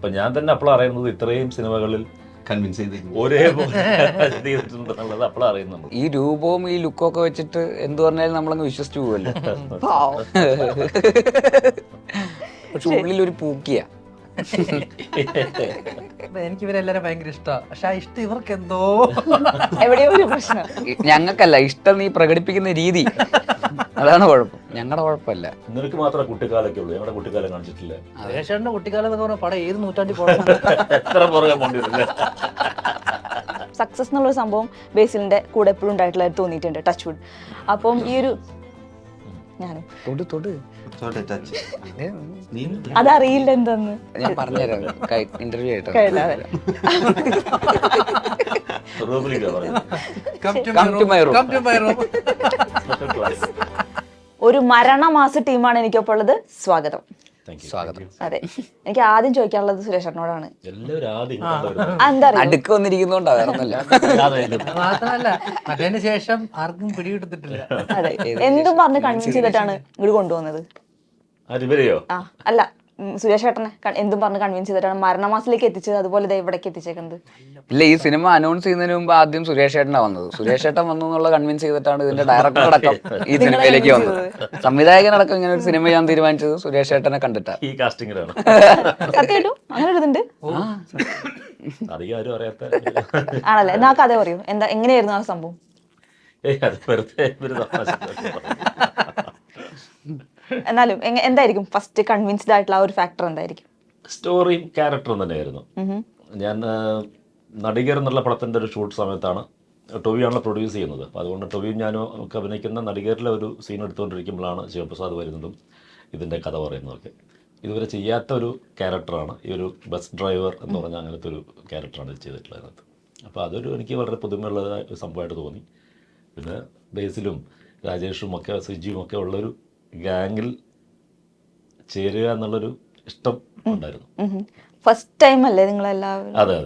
അപ്പൊ ഞാൻ തന്നെ അപ്പോൾ അറിയുന്നത് ഇത്രയും സിനിമകളിൽ കൺവിൻസ് ചെയ്ത് ഒരേപോലെ ചെയ്തിട്ടുണ്ടെന്നുള്ളത് അപ്പോൾ അറിയുന്നുണ്ട് ഈ രൂപവും ഈ ലുക്കും ഒക്കെ വെച്ചിട്ട് എന്ത് പറഞ്ഞാലും നമ്മളങ്ങ് വിശ്വസിച്ചു പോവല്ലോ? പാവം. പക്ഷെ ഉള്ളിൽ ഒരു പൂക്കിയ. എനിക്ക് ഇവരെല്ലാരും ഭയങ്കര ഇഷ്ടമാണ് പക്ഷെ ആ ഇഷ്ടം ഇവർക്ക് എന്തോ എവിടെയോ ഒരു പ്രശ്നം. ഞങ്ങൾക്കല്ല ഇഷ്ടം നീ പ്രകടിപ്പിക്കുന്ന രീതി. അതാണ് കുഴപ്പം. ഞങ്ങളുടെ കുഴപ്പമല്ല. നിനക്ക് മാത്രമേ കുട്ടിക്കാലൊക്കെ ഉള്ളൂ. ഞങ്ങളുടെ കുട്ടിക്കാലം കാണിച്ചിട്ടില്ല? സുരേഷേട്ടന്റെ കുട്ടിക്കാലം എന്ന് പറഞ്ഞാൽ പടം ഏത് നൂറ്റാണ്ടിൽ പോകണം എത്ര പുറകെ പോണ്ടിരുന്നില്ല സക്സസ് എന്നുള്ള സംഭവം ബേസിലിന്റെ കൂടെ എപ്പോഴും ഉണ്ടായിട്ടുള്ള തോന്നിയിട്ടുണ്ട് ടച്ച് വുഡ് അപ്പം ഈ ഒരു ഞാനും. തൊട് തൊട്. ടച്ച് നീ അതറിയില്ല എന്തെന്ന്. ഞാൻ പറഞ്ഞുതരാം. ഇന്റർവ്യൂ ആയിട്ട് ക്ലാസ് ഒരു മരണമാസ ടീമാണ് എനിക്കൊപ്പം ഉള്ളത് സ്വാഗതം. സ്വാഗതം. അതെ. എനിക്ക് ആദ്യം ചോദിക്കാനുള്ളത് സുരേഷേട്ടനോടാണ് എല്ലാവരും ആദ്യം ഇങ്ങോട്ട് വരുന്നത്. ആ, അടുക്ക് വന്നിരിക്കുന്നോണ്ടാ വേറെ അതെ, ഇത് മാത്രമല്ല അതിന് ശേഷം ആർക്കും പിടികിട്ടത്തിട്ടില്ല. അതെ. എന്തും പറഞ്ഞ് കൺവിൻസ് ചെയ്തിട്ടാണ് ഇങ്ങോട്ട് കൊണ്ടുവന്നത് അല്ല. സുരേഷ് ഏട്ടനെ ക- എന്തും പറഞ്ഞ് കൺവിൻസ് ചെയ്തിട്ടാണ് മരണമാസത്തിലേക്ക് എത്തിച്ചത്. അതുപോലെ ദേ ഇവിടേക്ക് എത്തിച്ചേക്കുന്നത്. ഇല്ല ഈ സിനിമ അനൗൺസ് ചെയ്യുന്നതിന് മുമ്പ് ആദ്യം സുരേഷ് ഏട്ടനാ വന്നത്. സുരേഷ് ഏട്ടൻ വന്നു എന്നുള്ള കൺവിൻസ് ചെയ്തിട്ടാണ് ഇതിന്റെ ഡയറക്ടർ അടക്കം ഈ സിനിമയിലേക്ക് വന്നത്. സംവിധായകനടക്കം ഇങ്ങനെ ഒരു സിനിമ ഞാൻ തീരുമാനിച്ചത് സുരേഷ് ഏട്ടനെ കണ്ടിട്ടാ. ഈ കാസ്റ്റിംഗിലാണ് സത്യമായിട്ടും അങ്ങനെ ഒരു ഇതുണ്ട് അധികം ആരും അറിയാത്ത ആണല്ലേ? എന്നാ ആ കഥ പറയൂ. എന്താ എങ്ങനെയായിരുന്നു ആ സംഭവം? ഏയ് അത് വെറുതെ ഒരു തമാശക്ക് എന്നാലും എന്തായിരിക്കും ഫസ്റ്റ് കൺവിൻസ്ഡ് ആയിട്ടുള്ള ആ ഒരു ഫാക്ടർ എന്തായിരിക്കും? സ്റ്റോറിയും ക്യാരക്ടറും തന്നെയായിരുന്നു. ഞാൻ നടികർ എന്നുള്ള പടത്തിന്റെ ഒരു ഷൂട്ട് സമയത്താണ് ടൊവിയാണല്ലോ പ്രൊഡ്യൂസ് ചെയ്യുന്നത്. അപ്പോൾ അതുകൊണ്ട് ടൊവിയും ഞാനും ഒക്കെ അഭിനയിക്കുന്ന നടികരിലെ ഒരു സീൻ എടുത്തുകൊണ്ടിരിക്കുമ്പോഴാണ് ശിവപ്രസാദ് വരുന്നതും ഇതിന്റെ കഥ പറയുന്നതൊക്കെ. ഇതുവരെ ചെയ്യാത്ത ഒരു ക്യാരക്ടറാണ് ഈ ഒരു ബസ് ഡ്രൈവർ എന്ന് പറഞ്ഞ അങ്ങനത്തെ ഒരു ക്യാരക്ടറാണ് ചെയ്തിട്ടുള്ളത് അതിനകത്ത്. അപ്പോൾ അതൊരു എനിക്ക് വളരെ പുതുമയുള്ള ഒരു സംഭവമായിട്ട് തോന്നി. പിന്നെ ബേസിലും രാജേഷും ഒക്കെ സിജിയും ഒക്കെ ഉള്ളൊരു ഗാങ്ങിൽ ചേരുക എന്നുള്ളൊരു ഇഷ്ടം ഉണ്ടായിരുന്നു. ഫസ്റ്റ് ടൈം അല്ലേ നിങ്ങൾ എല്ലാവരും അതെ.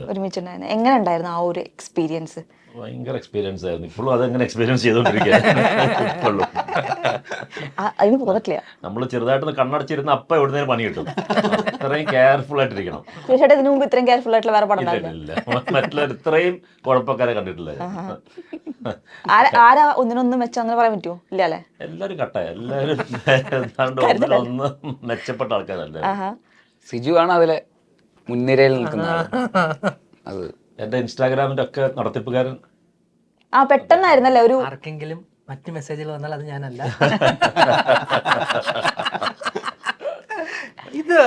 എങ്ങനെ ഉണ്ടായിരുന്നു ആ ഒരു എക്സ്പീരിയൻസ് ഭയങ്കര എക്സ്പീരിയൻസ് ആയിരുന്നു. ഇപ്പോഴും അതെങ്ങനെ എക്സ്പീരിയൻസ് അതിന് പോകത്തില്ല. നമ്മൾ ചെറുതായിട്ടൊന്ന് കണ്ണടച്ചിരുന്ന അപ്പ എവിടുന്നേലും പണി കിട്ടും. അത്രയും കെയർഫുൾ ആയിട്ടിരിക്കണം. ഇതിനു മുമ്പ് ഇത്രയും കെയർഫുൾ ആയിട്ടുള്ള വേറെ പടം ഇല്ല ഇത്രയും കുഴപ്പക്കാരെ കണ്ടിട്ടില്ല ആരാ ആരാ ഒന്നിനൊന്നും വെച്ച പറയാൻ പറ്റുമോ? ഇല്ല അല്ലേ? എല്ലാവരും കട്ടായ. എല്ലാവരും ഒന്നിനൊന്ന് മെച്ചപ്പെട്ട ആൾക്കാരല്ലേ. സിജു ആണ് അതിലെ മുൻനിരയിൽ നിൽക്കുന്ന ആൾ. ഇൻസ്റ്റാഗ്രാമിന്റെ ഒക്കെ നടത്തിപ്പുകാരൻ ആ പെട്ടെന്നായിരുന്നല്ലേ ഒരു ആർക്കെങ്കിലും മറ്റു മെസ്സേജുകൾ വന്നാൽ അത് ഞാനല്ല ഇത്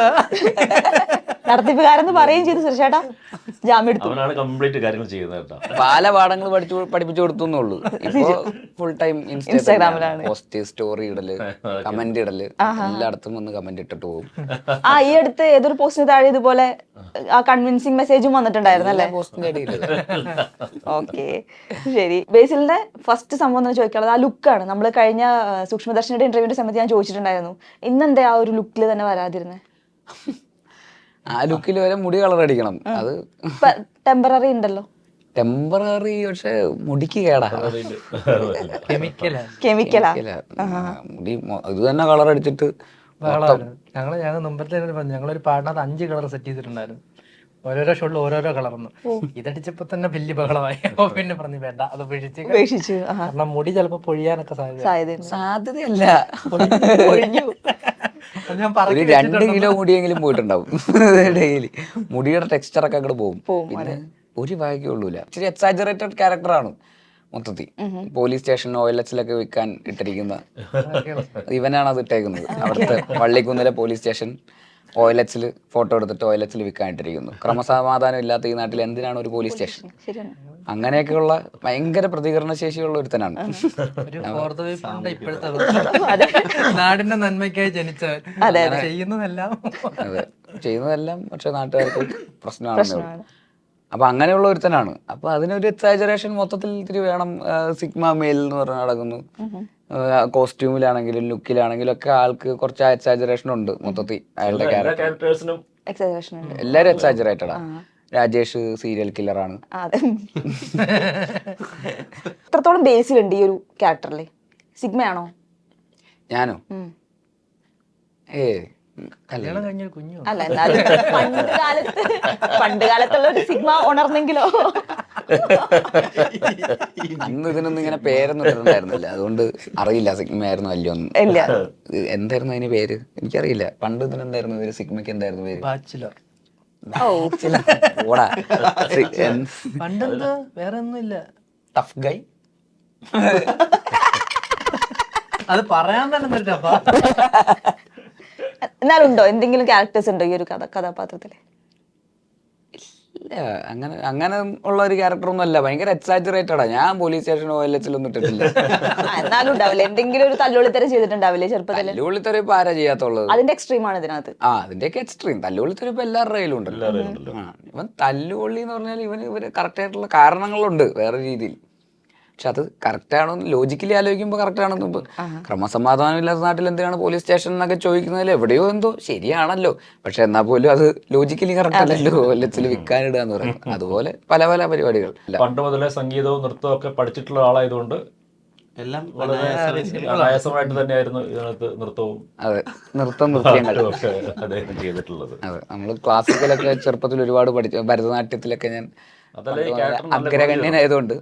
നടത്തിപ്പുകാരെന്ന് പറയുകയും ചെയ്തു സുരേഷേട്ടാ. ജാമ്യം എടുത്തു. അവനാണ് കംപ്ലീറ്റ് കാര്യങ്ങൾ ചെയ്യുന്നത് കേട്ടോ. പല പാഠങ്ങൾ പഠിച്ചു പഠിപ്പിച്ചു കൊടുത്തു ഇപ്പൊ ഫുൾ ടൈം ഇൻസ്റ്റാഗ്രാമിലാണ്. പോസ്റ്റ് സ്റ്റോറി ഇടൽ കമന്റ് ഇടൽ എല്ലായിടത്തും വന്ന് കമന്റ് ഇട്ടിട്ട് പോകും. ആ ഈ അടുത്ത് ഏതൊരു പോസ്റ്റിന് താഴെ ഇതുപോലെ ആ കൺവിൻസിങ് മെസ്സേജും വന്നിട്ടുണ്ടായിരുന്നു അല്ലേ? പോസ്റ്റിന്റെ ഇടയിൽ ഓക്കെ. ശരി. ബേസിലിന്റെ ഫസ്റ്റ് സംഭവം എന്ന് ചോദിക്കാനുള്ളത് ആ ലുക്കാണ് നമ്മൾ കഴിഞ്ഞ സൂക്ഷ്മദർശിനിയുടെ ഇന്റർവ്യൂവിന്റെ സമയത്ത് ഞാൻ ചോദിച്ചിട്ടുണ്ടായിരുന്നു. ഇന്നെന്താ ആ ഒരു ലുക്കിൽ തന്നെ വരാതിരുന്നത് ആ ലുക്കിൽ വരെ മുടി കളർ അടിക്കണം. അത് ടെമ്പററി ഉണ്ടല്ലോ. ടെമ്പററി പക്ഷെ മുടിക്ക് കേടാ. കെമിക്കലാ. മുടി ഇത് തന്നെ കളർ അടിച്ചിട്ട് ഞങ്ങൾ ഞങ്ങൾ ഞങ്ങൾ മുമ്പത്തെ പറഞ്ഞു ഞങ്ങളൊരു പാടിനകത്ത് അഞ്ച് കളർ സെറ്റ് ചെയ്തിട്ടുണ്ടായിരുന്നു. ഓരോരോ ഷോട്ടിൽ ഓരോരോ കളർന്ന് ഇതടിച്ചപ്പോ തന്നെ വലിയ ബഹളമായി. അപ്പൊ പിന്നെ പറഞ്ഞു വേണ്ട അത് ഉപേക്ഷിച്ച് ഉപേക്ഷിച്ചു കാരണം മുടി ചിലപ്പോ പൊഴിയാനൊക്കെ സാധ്യത. സാധ്യതയല്ല. ഒരു രണ്ട് കിലോ മുടിയെങ്കിലും പോയിട്ടുണ്ടാവും. ഡെയിലി. മുടിയുടെ ടെക്സ്ചർ ഒക്കെ അങ്ങോട്ട് പോകും പിന്നെ ഒരു ഭാഗ്യമുള്ളൂല ഇച്ചിരി എക്സാജറേറ്റഡ് ക്യാരക്ടറാണ് മൊത്തത്തിൽ. പോലീസ് സ്റ്റേഷൻ ഓയിൽ എച്ചിലൊക്കെ വിൽക്കാൻ ഇട്ടിരിക്കുന്ന ഇവനാണ് അത് ഇട്ടേക്കുന്നത്. അവിടുത്തെ വള്ളിക്കുന്നിലെ പോലീസ് സ്റ്റേഷൻ. എച്ചിൽ ഫോട്ടോ എടുത്ത് ടോയ്ലറ്റ്സിൽ വിൽക്കാനിട്ടിരിക്കുന്നു. ക്രമസമാധാനം ഇല്ലാത്ത ഈ നാട്ടിൽ എന്തിനാണ് ഒരു പോലീസ് സ്റ്റേഷൻ ശരിയാണ്. അങ്ങനെയൊക്കെയുള്ള ഭയങ്കര പ്രതികരണ ശേഷിയുള്ള ഒരുത്തനാണ്. നാടിന്റെ നന്മയ്ക്കായി ജനിച്ച ചെയ്യുന്നതെല്ലാം. അതെ. ചെയ്യുന്നതെല്ലാം പക്ഷെ നാട്ടുകാർക്ക് പ്രശ്നമാണ്. അപ്പൊ അങ്ങനെയുള്ള ഒരുത്തനാണ്. അപ്പൊ അതിനൊരു എക്സാജറേഷൻ മൊത്തത്തിൽ ഇത്തിരി വേണം സിഗ്മ മെയിൽ എന്ന് പറഞ്ഞ നടക്കുന്നു. കോസ്റ്റ്യൂമിലാണെങ്കിലും ലുക്കിലാണെങ്കിലും ഒക്കെ ആൾക്ക് കുറച്ച് എക്സാജറേഷൻ ഉണ്ട് മൊത്തത്തിൽ അയാളുടെ ക്യാരക്ടേഴ്സിനും എക്സാജറേഷൻ ഉണ്ട്. എല്ലാരും എക്സാജറേറ്റഡാ രാജേഷ് സീരിയൽ കില്ലറാണ് എത്രത്തോളം ബേസിലുണ്ട് ഈ ഒരു ക്യാരക്ടറിൽ സിഗ്മയാണോ? ഞാനോ? ഏ കല്യാണം കഴിഞ്ഞ കുഞ്ഞു അല്ല എന്നാലും പണ്ട് കാലത്ത് പണ്ട് കാലത്തുള്ള ഒരു സിഗ്മ ഉണർന്നെങ്കിലോ? അന്ന് ഇതിനൊന്നും ഇങ്ങനെ പേരൊന്നും ഇട്ടിട്ടുണ്ടായിരുന്നില്ല. അതുകൊണ്ട് അറിയില്ല സിഗ്മ ആയിരുന്നു അല്ലയോ ഇല്ല. എന്തായിരുന്നു അതിന് പേര്? എനിക്കറിയില്ല. പണ്ട് ഇതിനെന്തായിരുന്നു പേര്? സിഗ്മയ്ക്ക് എന്തായിരുന്നു പേര്? ബാച്ചിലർ. ഓ ഓടാ. പണ്ടെന്താ? വേറെ ഒന്നുമില്ല ടഫ് ഗൈ. അത് പറയാൻ തന്നെ പറ്റാ എന്നാലും ഉണ്ടോ എന്തെങ്കിലും ക്യാരക്ടേഴ്സ് ഉണ്ടോ ഈ ഒരു കഥ കഥാപാത്രത്തിൽ? ഇല്ല. അങ്ങനെ അങ്ങനെ ഉള്ള ഒരു ക്യാരക്ടർ ഒന്നും അല്ല. ഭയങ്കര എക്സാജറേറ്റഡാ ഞാൻ പോലീസ് സ്റ്റേഷനോ ഓ എൽ എച്ചിലൊന്നും ഇട്ടിട്ടില്ല. എന്നാലും ഉണ്ടാവില്ല? എന്തെങ്കിലും ഒരു തല്ലുള്ളിത്തരം ചെയ്തിട്ടുണ്ടാവില്ലേ ചെറുപ്പത്തിൽ തല്ലുകൊള്ളിത്തരം ഇപ്പൊ ആരാ ചെയ്യാത്തുള്ളത്? അതിന്റെ എക്സ്ട്രീം ആണ് ഇതിനകത്ത്. ആ അതിന്റെയൊക്കെ എക്സ്ട്രീം തല്ലുകൊള്ളിത്തരം ഇപ്പൊ എല്ലാവരുടെ കയ്യിലും എല്ലാവരുടെയും ഉണ്ടല്ലോ. ആ, ഇവൻ തല്ലുകൊള്ളി എന്ന് പറഞ്ഞാൽ ഇവന് ഇവർ കറക്റ്റ് ആയിട്ടുള്ള കാരണങ്ങളുണ്ട് വേറെ രീതിയിൽ. പക്ഷെ അത് കറക്റ്റ് ആണോ ലോജിക്കലി ആലോചിക്കുമ്പോൾ കറക്റ്റ് ആണോ ഇപ്പൊ ക്രമസമാധാനം ഇല്ലാത്ത നാട്ടിൽ എന്തിനാണ് പോലീസ് സ്റ്റേഷൻ എന്നൊക്കെ ചോദിക്കുന്നതിൽ എവിടെയോ എന്തോ ശരിയാണല്ലോ. പക്ഷെ എന്നാൽ പോലും അത് ലോജിക്കലി കറക്റ്റ് അല്ലല്ലോ. കൊല്ലത്തിൽ വിൽക്കാനിടുക എന്ന് പറയുന്നത്. അതുപോലെ പല പല പരിപാടികൾ. പണ്ട് മുതലേ സംഗീതവും നൃത്തവും ഒക്കെ പഠിച്ചിട്ടുള്ള ആളായതുകൊണ്ട് എല്ലാം തന്നെയായിരുന്നു ഇതിനകത്ത് നൃത്തവും. അതെ. നൃത്തം അദ്ദേഹം ചെയ്തിട്ടുള്ളത്. അതെ. നമ്മൾ ക്ലാസിക്കലൊക്കെ ചെറുപ്പത്തിൽ ഒരുപാട് പഠിച്ചു ഭരതനാട്യത്തിലൊക്കെ ഞാൻ അഗ്രഗണ്യനായതുകൊണ്ട്.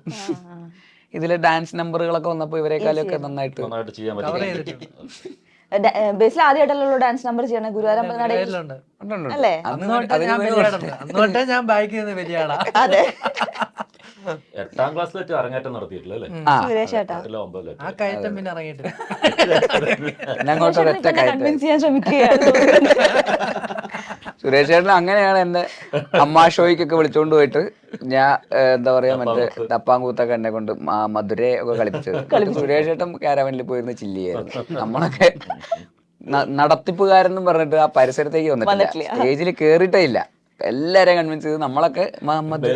ഇതിലെ ഡാൻസ് നമ്പറുകളൊക്കെ വന്നപ്പോൾ ഇവരെക്കാളൊക്കെ നന്നായിട്ട് നന്നായിട്ട് ചെയ്യാൻ പറ്റും ബേസിൽ ആദ്യമായിട്ടല്ലോ ഡാൻസ് നമ്പർ ചെയ്യണേ ഗുരുവായൂരം നടയിൽ അല്ലേ? അന്ന് അന്ന് തൊട്ടേ അതിന് ഞാൻ ബാക്കിൽ നിന്ന് വലിയ ആളാ. അതെ. എട്ടാം ക്ലാസ്സിൽ വെച്ച് അരങ്ങേറ്റം നടത്തിയിട്ടില്ല അല്ലേ? ആ. കയറ്റം പിന്നെ ഇറങ്ങിയിട്ടില്ല. സുരേഷ് ചേട്ടൻ അങ്ങനെയാണ് എന്നെ അമ്മാ ഷോയ്ക്കൊക്കെ വിളിച്ചോണ്ട് പോയിട്ട് ഞാൻ എന്താ പറയാ മറ്റേ തപ്പാങ്കൂത്തൊക്കെ എന്നെ കൊണ്ട് മധുരയൊക്കെ മധുരയെ ഒക്കെ കളിപ്പിച്ചത്. സുരേഷ് ചേട്ടൻ കാരവനിൽ പോയിരുന്ന് ചില്ലിയായിരുന്നു നമ്മളൊക്കെ നടത്തിപ്പുകാരെന്നും പറഞ്ഞിട്ട് ആ പരിസരത്തേക്ക് വന്നിട്ടില്ല. സ്റ്റേജിൽ കേറിയിട്ടേ ഇല്ല. എല്ലാരെയും കൺവിൻസ് ചെയ്ത് നമ്മളൊക്കെ മുഹമ്മദ്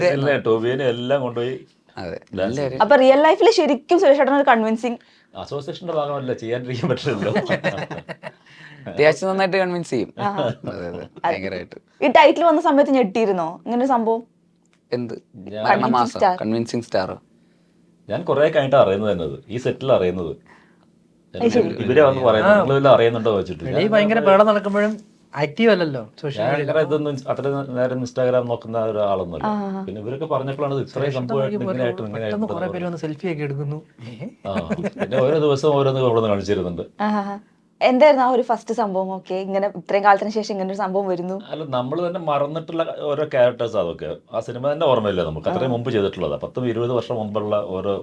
എല്ലാം കൊണ്ടുപോയി അപ്പൊ റിയൽ ലൈഫിൽ ശരിക്കും സുരേഷ് ഒരു കൺവിൻസിങ് അസോസിയേഷന്റെ ഭാഗമല്ല ചെയ്യാണ്ടിരിക്കാൻ പറ്റില്ലല്ലോ അത്യാവശ്യം നന്നായിട്ട് കൺവിൻസ് ചെയ്യും. അതെ അതെ. ഭയങ്കരമായിട്ട് ഈ ടൈറ്റിൽ വന്ന സമയത്ത് ഞെട്ടിയിരുന്നോ? ഇങ്ങനെ സംഭവം? എന്ത്. കൺവിൻസിങ് സ്റ്റാർ ഞാൻ കുറെ കഴിഞ്ഞിട്ട് അറിയുന്നത് ഈ സെറ്റിൽ അറിയുന്നത്. ഇവരെ വന്ന് പറയുന്നത് അറിയുന്നുണ്ടോ വെച്ചിട്ട് ഭയങ്കര പേട നടക്കുമ്പോഴും ആക്റ്റീവ് അല്ലല്ലോ സോഷ്യൽ മീഡിയ ഇതൊന്നും അത്ര നേരം ഇൻസ്റ്റാഗ്രാം നോക്കുന്ന ഒരാളൊന്നുമല്ല. പിന്നെ ഇവരൊക്കെ പറഞ്ഞപ്പോഴാണ് ഇത് ഇത്രയും സംഭവമായിട്ട് സെൽഫി ഒക്കെ എടുക്കുന്നു. പിന്നെ ഓരോ ദിവസവും ഓരോന്ന് അവിടെ കാണിച്ചിരുന്നുണ്ട്. എന്തായിരുന്നു ആ ഒരു ഫസ്റ്റ് സംഭവം? ഓക്കെ ഇങ്ങനെ ഇത്രയും കാലത്തിന് ശേഷം ഇങ്ങനെ ഒരു സംഭവം വരുന്നു. അല്ല നമ്മൾ തന്നെ മറന്നിട്ടുള്ള ഓരോ ക്യാരക്ടേഴ്സ് അതൊക്കെ. ആ സിനിമ തന്നെ ഓർമ്മയില്ല നമുക്ക്. അത്രയും മുമ്പ് ചെയ്തിട്ടുള്ളത്. പത്തും ഇരുപത് വർഷം മുമ്പുള്ള ഓരോ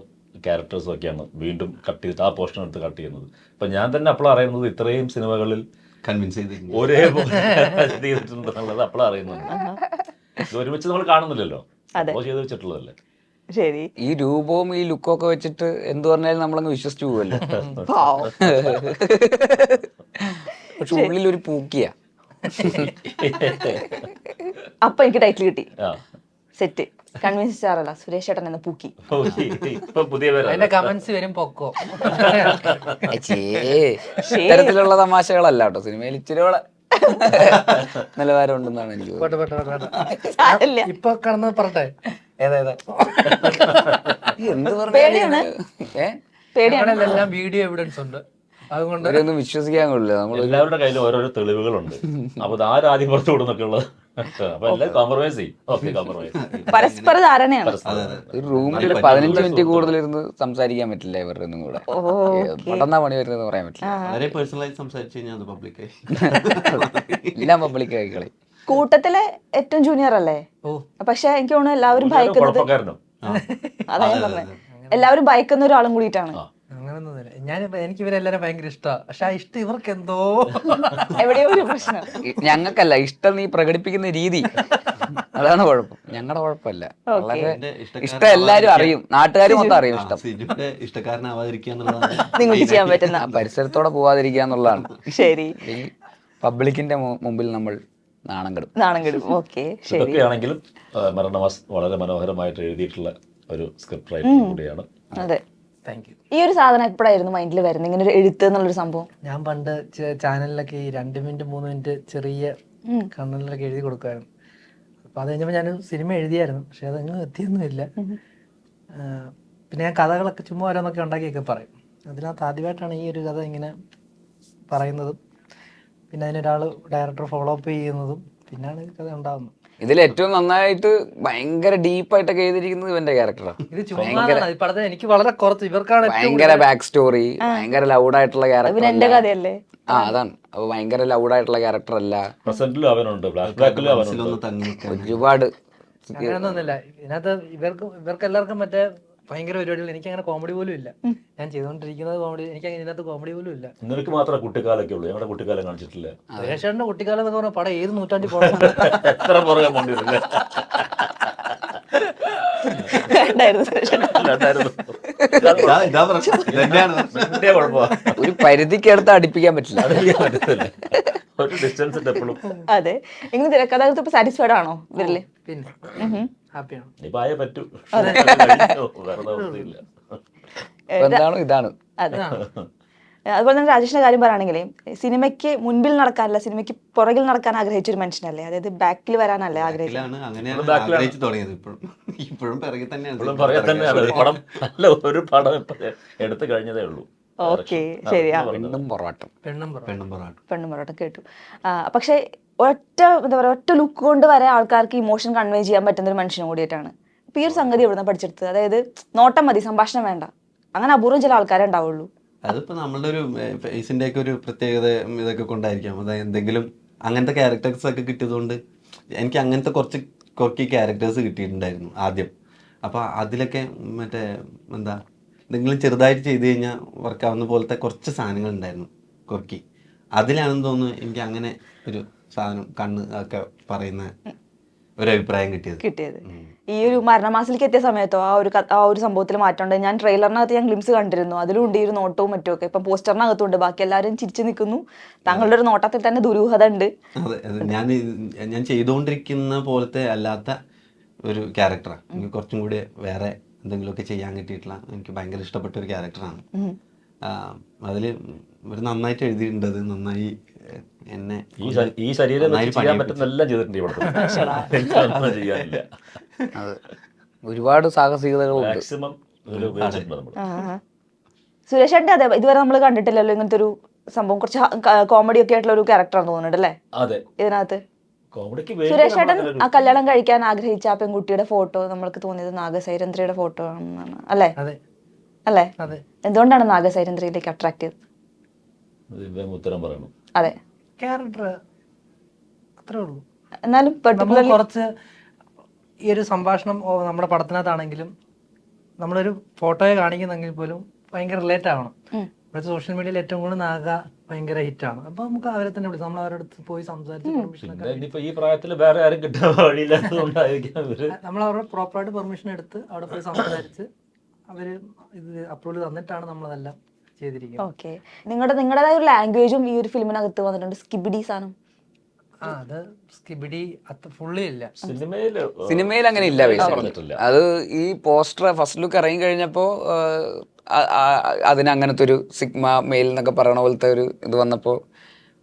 ക്യാരക്ടേഴ്സും ഒക്കെയാണ് വീണ്ടും കട്ട് ചെയ്തിട്ട് ആ പോർഷൻ എടുത്ത് കട്ട് ചെയ്യുന്നത്. അപ്പൊ ഞാൻ തന്നെ അപ്പോൾ അറിയുന്നത് ഇത്രയും സിനിമകളിൽ കൺവിൻസ് ചെയ്ത് ഒരേ ചെയ്തിട്ടുണ്ടെന്നുള്ളത് അപ്പോൾ അറിയുന്നുണ്ട് ഇത് ഒരുമിച്ച് നമ്മൾ കാണുന്നില്ലല്ലോ. അതെ. അപ്പോൾ ചെയ്ത് വെച്ചിട്ടുള്ളതല്ലേ? ശരി. ഈ രൂപവും ഈ ലുക്കും ഒക്കെ വെച്ചിട്ട് എന്ത് പറഞ്ഞാലും നമ്മളങ്ങ് വിശ്വസിച്ചു പോവല്ലോ? പാവം. പക്ഷെ ഉള്ളിൽ ഒരു പൂക്കിയ. അപ്പൊ എനിക്ക് ടൈറ്റിൽ കിട്ടി. സെറ്റ് കൺവിൻസ് സ്റ്റാറല്ല സുരേഷ് ചേട്ടൻ എന്ന പൂക്കി. ഇപ്പൊ പുതിയ പേരാ അതിന്റെ കമന്റ്സ് വരും പൊക്കോ. ഇത്തരത്തിലുള്ള തമാശകളല്ല കേട്ടോ. സിനിമയിൽ ഇച്ചിരി കൂടെ നിലവാരം ഉണ്ടെന്നാണ് എനിക്ക് തോന്നുന്നത്. പോട്ടെ, പോട്ടെ, പോട്ടെ, പോട്ടെ. സാരമില്ല. ഇപ്പൊ കടന്നത് പറട്ടെ. ഏതാ ഈ എന്ത് പേടിയാണ്. പറഞ്ഞാലും ഏ? പേടിയാണ്. ഞങ്ങളിലെല്ലാം വീഡിയോ എവിഡൻസ് ഉണ്ട്. അതുകൊണ്ട് വിശ്വസിക്കാൻ കൊള്ളില്ല നമ്മൾ എല്ലാവരുടെ കയ്യിലും ഓരോരോ തെളിവുകളുണ്ട്. അപ്പൊ ഇത് ആരാദ്യം പുറത്തു വിടുന്നൊക്കെ ഉള്ളത് പരസ്പര ധാരണയാണ്. ഒരു റൂമിൽ പതിനഞ്ച് മിനിറ്റ് കൂടുതൽ ഇരുന്ന് സംസാരിക്കാൻ പറ്റില്ല ഇവരുടെ ഒന്നും കൂടെ. പെട്ടെന്നാ പണി വരുന്നത് പറയാൻ പറ്റില്ല. വളരെ പേഴ്സണലായി സംസാരിച്ചു കഴിഞ്ഞാൽ പബ്ലിക്കായി എല്ലാം പബ്ലിക് ആയിക്കളി കൂട്ടത്തിലെ ഏറ്റവും ജൂനിയർ അല്ലേ? പക്ഷെ എനിക്ക് തോന്നുന്നു എല്ലാവരും ഭയക്കുന്നത് കുഴപ്പക്കാരനോ. അതാ ഞാൻ പറഞ്ഞത് എല്ലാവരും ഭയക്കുന്ന ഒരാളും കൂടിയിട്ടാണ്. അങ്ങനൊന്നുമില്ല ഞാൻ എനിക്ക് ഇവരെല്ലാരും ഭയങ്കര ഇഷ്ടമാണ് പക്ഷെ ആ ഇഷ്ടം ഇവർക്ക് എന്തോ എവിടെയോ ഒരു പ്രശ്നം. ഞങ്ങൾക്കല്ല ഇഷ്ടം നീ പ്രകടിപ്പിക്കുന്ന രീതി. അതാണ് കുഴപ്പം. ഞങ്ങളുടെ കുഴപ്പമല്ല. വളരെ ഇഷ്ടം എല്ലാരും അറിയും. നാട്ടുകാർ മൊത്തം അറിയും ഇഷ്ടം. ഇഷ്ടക്കാരനാവാതിരിക്കുക നിങ്ങൾക്ക് ചെയ്യാൻ പറ്റുന്ന പരിസരത്തോടെ പോവാതിരിക്കുക എന്നുള്ളതാണ്. ശരി. പബ്ലിക്കിന്റെ മുമ്പിൽ നമ്മൾ നാണം കെടും. നാണം കെടും. ഓക്കെ ശരി. ഇതൊക്കെയാണെങ്കിലും ആ, മരണമാസ് വളരെ മനോഹരമായിട്ട് എഴുതിയിട്ടുള്ള ഒരു സ്ക്രിപ്റ്റ് റൈറ്റിംഗ് കൂടിയാണ്. അതെ. താങ്ക് യു ഈ ഒരു സാധനം എപ്പോഴായിരുന്നു മൈൻഡിൽ വരുന്നത്? ഇങ്ങനെ ഒരു എഴുത്ത് എന്നുള്ളൊരു സംഭവം. ഞാൻ പണ്ട് ചാനലിലൊക്കെ ഈ രണ്ട് മിനിറ്റ് മൂന്ന് മിനിറ്റ് ചെറിയ കണ്ണിലൊക്കെ എഴുതി കൊടുക്കുമായിരുന്നു. അപ്പൊ അത് കഴിഞ്ഞപ്പോൾ ഞാൻ സിനിമ എഴുതിയായിരുന്നു. പക്ഷെ അതങ്ങ് എത്തിയൊന്നുമില്ല പിന്നെ ഞാൻ കഥകളൊക്കെ ചുമ്മാ ഓരോന്നൊക്കെ ഉണ്ടാക്കിയൊക്കെ പറയും. അതിനകത്ത് ആദ്യമായിട്ടാണ് ഈ ഒരു കഥ ഇങ്ങനെ പറയുന്നതും. പിന്നെ അതിനൊരാൾ ഡയറക്ടർ ഫോളോ അപ്പ് ചെയ്യുന്നതും. പിന്നാണ് ഈ കഥ ഉണ്ടാകുന്നത് ഇതിൽ ഏറ്റവും നന്നായിട്ട് ഭയങ്കര ഡീപ്പായിട്ടൊക്കെ എഴുതിയിരിക്കുന്നത് ഇവന്റെ ക്യാരക്ടറാണ് എനിക്ക് വളരെ കുറച്ച് ഇവർക്കാണ് ഏറ്റവും ഭയങ്കര ബാക്ക് സ്റ്റോറി ഭയങ്കര ലൗഡായിട്ടുള്ള ക്യാരക്ടർ കഥയല്ലേ? ആ അതാണ്. അപ്പൊ ഭയങ്കര ലൗഡായിട്ടുള്ള ക്യാരക്ടർ അല്ല. ഒരുപാട് ഇവർക്ക് ഇവർക്ക് എല്ലാവർക്കും മറ്റേ ഭയങ്കര പരിപാടികൾ. എനിക്ക് അങ്ങനെ കോമഡി പോലും ഇല്ല. ഞാൻ ചെയ്തുകൊണ്ടിരിക്കുന്നത് കോമഡി എനിക്ക് ഇതിനകത്ത് കോമഡി പോലും ഇല്ല. നിനക്ക് മാത്രമേ കുട്ടിക്കാലൊക്കെ ഉള്ളൂ. ഞങ്ങളുടെ കുട്ടിക്കാലം കാണിച്ചിട്ടില്ല? സുരേഷേട്ടന്റെ കുട്ടിക്കാലം എന്നൊക്കെ പറഞ്ഞാൽ പടം ഏത് നൂറ്റാണ്ടിൽ പോകണം എത്ര പുറകെ പോണ്ടിരുന്നില്ല ഒരു പരിധിക്കടുത്ത് അടുപ്പിക്കാൻ പറ്റില്ല. ഒരു ഡിസ്റ്റൻസ് അതെ. എങ്ങനെ തിരക്കഥാകൃത്ത് ഇപ്പൊ സാറ്റിസ്ഫൈഡ് ആണോ? ഇവരിൽ? പിന്നെ. ഹാപ്പിയാണ്. ഇനിയിപ്പോ ആയേ പറ്റൂ. കഴിഞ്ഞോ, വേറെ നിവൃത്തിയില്ല എന്താണോ ഇതാണ്. അതെ. അതുപോലെ തന്നെ രാജേഷിന്റെ കാര്യം പറയുകയാണെങ്കിൽ സിനിമയ്ക്ക് മുൻപിൽ നടക്കാനല്ല സിനിമയ്ക്ക് പുറകിൽ നടക്കാൻ ആഗ്രഹിച്ച ഒരു മനുഷ്യനല്ലേ? അതായത് ബാക്കിൽ വരാനല്ലേ അങ്ങനെയാണ്. ആഗ്രഹിച്ചു തുടങ്ങിയത്. ഇപ്പോഴും ഇപ്പോഴും തന്നെയാണ് പറയാൻ തന്നെയാണ്. ഒരു പടം നല്ല ഒരു പടം ഇപ്പൊ എടുത്തു കഴിഞ്ഞതേ ഉള്ളൂ. ഓക്കെ ശരിയാ. പെണ്ണും പൊറാട്ടം. പെണ്ണും പെണ്ണും പൊറാട്ടും. കേട്ടു. പക്ഷേ ഒറ്റ എന്താ പറയുക ഒറ്റ ലുക്ക് കൊണ്ട് വരെ ആൾക്കാർക്ക് ഇമോഷൻ കൺവേ ചെയ്യാൻ പറ്റുന്ന ഒരു മനുഷ്യനും കൂടിയിട്ടാണ് അപ്പോൾ ഈ ഒരു സംഗതി എവിടുന്ന പഠിച്ചെടുത്തത്? അതായത് നോട്ടം മതി സംഭാഷണം വേണ്ട. അങ്ങനെ അപൂർവം ചില ആൾക്കാരെ ഉണ്ടാവുള്ളൂ. അതിപ്പോ നമ്മളുടെ ഒരു ഫേസിന്റെ ഒക്കെ ഒരു പ്രത്യേകത ഇതൊക്കെ കൊണ്ടായിരിക്കാം. അതായത് എന്തെങ്കിലും അങ്ങനത്തെ ക്യാരക്ടേഴ്സ് ഒക്കെ കിട്ടിയതുകൊണ്ട് എനിക്ക് അങ്ങനത്തെ കുറച്ച് കുറച്ച് ക്യാരക്ടേഴ്സ് കിട്ടിയിട്ടുണ്ടായിരുന്നു ആദ്യം. അപ്പോൾ അതിലൊക്കെ മറ്റേ എന്താ എന്തെങ്കിലും ചെറുതായിട്ട് ചെയ്തു കഴിഞ്ഞാൽ വർക്കാവുന്ന പോലത്തെ കുറച്ച് സാധനങ്ങൾ ഉണ്ടായിരുന്നു കൊർക്കി അതിലാണെന്ന് തോന്നുന്നു എനിക്ക് അങ്ങനെ ഒരു സാധനം കണ്ണ് ഒക്കെ പറയുന്ന ഒരു അഭിപ്രായം കിട്ടിയത്. കിട്ടിയത് ഈ ഒരു മരണമാസിലേക്ക് എത്തിയ സമയത്തോ ആ ഒരു ആ ഒരു സംഭവത്തിൽ മാറ്റമുണ്ട്. ഞാൻ ട്രെയിലറിനകത്ത് ഞാൻ ഗ്ലിംസ് കണ്ടിരുന്നു. അതിലുണ്ട് ഈ ഒരു നോട്ടവും മറ്റുമൊക്കെ. ഇപ്പം പോസ്റ്ററിനകത്തുണ്ട്. ബാക്കി എല്ലാവരും ചിരിച്ചു നിൽക്കുന്നു. താങ്കളുടെ ഒരു നോട്ടത്തിൽ തന്നെ ദുരൂഹത ഉണ്ട്. അതെ ഞാൻ ഞാൻ ചെയ്തുകൊണ്ടിരിക്കുന്ന പോലത്തെ അല്ലാത്ത ഒരു ക്യാരക്ടറാണ് എനിക്ക് കുറച്ചും കൂടി വേറെ എന്തെങ്കിലുമൊക്കെ ചെയ്യാൻ കിട്ടിയിട്ടുള്ള എനിക്ക് ഭയങ്കര ഇഷ്ടപ്പെട്ട ഒരു ക്യാരക്ടറാണ് അതിൽ ഒരു നന്നായിട്ട് എഴുതിയിട്ടുണ്ട്. അത് നന്നായി എന്നെ ഈ ശരീരം ചെയ്യാൻ പറ്റുന്നെല്ലാം ചെയ്തിട്ടുണ്ട് ഇവിടെ. ചെയ്യാനില്ല. ഒരുപാട് സാഹസികതകളുണ്ട് മാക്സിമം നമ്മൾ അതെ. ഇതുവരെ നമ്മൾ കണ്ടിട്ടില്ലല്ലോ ഇങ്ങനത്തെ ഒരു സംഭവം. കുറച്ച് കോമഡി ഒക്കെ ആയിട്ടുള്ള ഒരു ക്യാരക്ടറാണ് തോന്നുന്നുണ്ട് അല്ലേ? അതെ. ഇതിനകത്ത്. സുരേഷേട്ടൻ ആ കല്യാണം കഴിക്കാൻ ആഗ്രഹിച്ച ആ പെൺകുട്ടിയുടെ ഫോട്ടോ നമ്മൾക്ക് തോന്നിയത് നാഗസൈരന്ത്രിയുടെ ഫോട്ടോ ആണെന്നാണ്. അല്ലേ? അതെ. അല്ലേ? അതെ. എന്തുകൊണ്ടാണ് നാഗസൈരന്ത്രിയിലേക്ക് അട്രാക്ട് ചെയ്തത്? ഉത്തരം പറയണം. അതെ. ക്യാരക്ടർ അത്രേ ഉള്ളൂ. എന്നാലും പെർട്ടിക്കുലർലി കുറച്ച് ഈ ഒരു സംഭാഷണം നമ്മുടെ പടത്തിനകത്താണെങ്കിലും നമ്മളൊരു ഫോട്ടോയെ കാണിക്കുന്നെങ്കിൽ പോലും ഭയങ്കര റിലേറ്റ് ആവണം. ഇപ്പോഴത്തെ സോഷ്യൽ മീഡിയയിൽ ഏറ്റവും കൂടുതൽ നാഗ ഭയങ്കര ഹിറ്റാണ് അപ്പൊ നമുക്ക് അവരെ തന്നെ വിളിക്കാം നമ്മൾ അവരുടെ അടുത്ത് പോയി സംസാരിച്ച് ഈ പ്രായത്തിൽ വേറെ ആരും കിട്ടാൻ നമ്മൾ അവരുടെ പ്രോപ്പറായിട്ട് പെർമിഷൻ എടുത്ത് അവിടെ പോയി സംസാരിച്ച് അവർ ഇത് അപ്രൂവൽ തന്നിട്ടാണ് നമ്മളതെല്ലാം. ചെയ്തിരിക്കുന്നത് ഓക്കെ. നിങ്ങളുടെ നിങ്ങളുടേതായ ഒരു ലാംഗ്വേജും ഈ ഒരു ഫിലിമിനകത്ത് വന്നിട്ടുണ്ട്. സ്കിബിഡി സാധനം. ആ അത് സ്കിബിഡി അത്ര ഫുള്ളി ഇല്ല. സിനിമയിൽ സിനിമയിൽ അങ്ങനെ ഇല്ല basically. പറഞ്ഞിട്ടില്ല. അത് ഈ പോസ്റ്റർ ഫസ്റ്റ് ലുക്ക് ഇറങ്ങി കഴിഞ്ഞപ്പോ ആ, ആ, അതിന് അങ്ങനത്തെ ഒരു സിഗ്മ മെയിൽ എന്നൊക്കെ പറയണ പോലത്തെ ഒരു ഇത് വന്നപ്പോ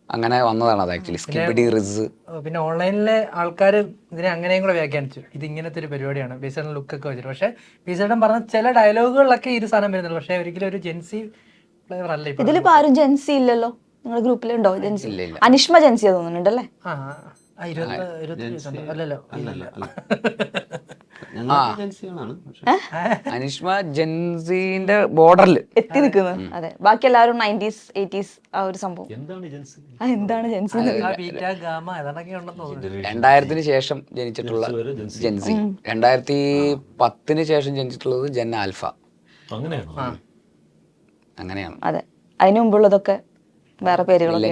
അങ്ങനെ വന്നതാണ് അത് ആക്ച്വലി സ്കിബിഡി റിസ്. പിന്നെ ഓൺലൈനിലെ ആൾക്കാർ ഇതിനെ അങ്ങനെയും കൂടെ വ്യാഖ്യാനിച്ചു. ഇത് ഇങ്ങനത്തെ ഒരു പരിപാടിയാണ്. ബേസേട്ടൻ ലുക്കൊക്കെ വെച്ചിട്ട്. പക്ഷേ ബേസേട്ടൻ പറഞ്ഞ ചില ഡയലോഗുകളിലൊക്കെ ഇത് സാധനം വരുന്നുള്ളൂ പക്ഷേ ഒരിക്കലും ഒരു ജെൻസി ഫ്ലേവർ അല്ല ഇപ്പൊ ഇതിലിപ്പോ ആരും ജെൻസി ഇല്ലല്ലോ? നിങ്ങളുടെ ഗ്രൂപ്പിലുണ്ടോ ജെൻസി ഇല്ല, ഇല്ല. അനിഷ്മ ജെൻസി തോന്നുന്നുണ്ടല്ലേ ആ ആ, ഇരുപത്തി ഇരുപത്തി വയസ്സുണ്ട്. അല്ലല്ലോ അല്ലല്ല. അല്ല ഞങ്ങൾ ഏജൻസികളാണ് പക്ഷെ. അനിഷ്മ ജെൻസിന്റെ ബോർഡറിൽ എത്തി നിൽക്കുന്നത് അതെ. ബാക്കി എല്ലാവരും നയന്റീസ് എയ്റ്റീസ് ആ ഒരു സംഭവം. എന്താണ് ഏജൻസി ആ എന്താണ് ജെൻസി ആ ബീറ്റ ഗാമ ഉണ്ടെന്ന് തോന്നുന്നു. രണ്ടായിരത്തിന് ശേഷം ജനിച്ചിട്ടുള്ള വരെ ജെൻസി. ജെൻസി രണ്ടായിരത്തി പത്തിന് ശേഷം ജനിച്ചിട്ടുള്ളത് ജെൻ ആൽഫ അങ്ങനെയാണോ? അങ്ങനെയാണ്. അതെ. അതിനു മുമ്പുള്ളതൊക്കെ വേറെ പേരുകളൊക്കെ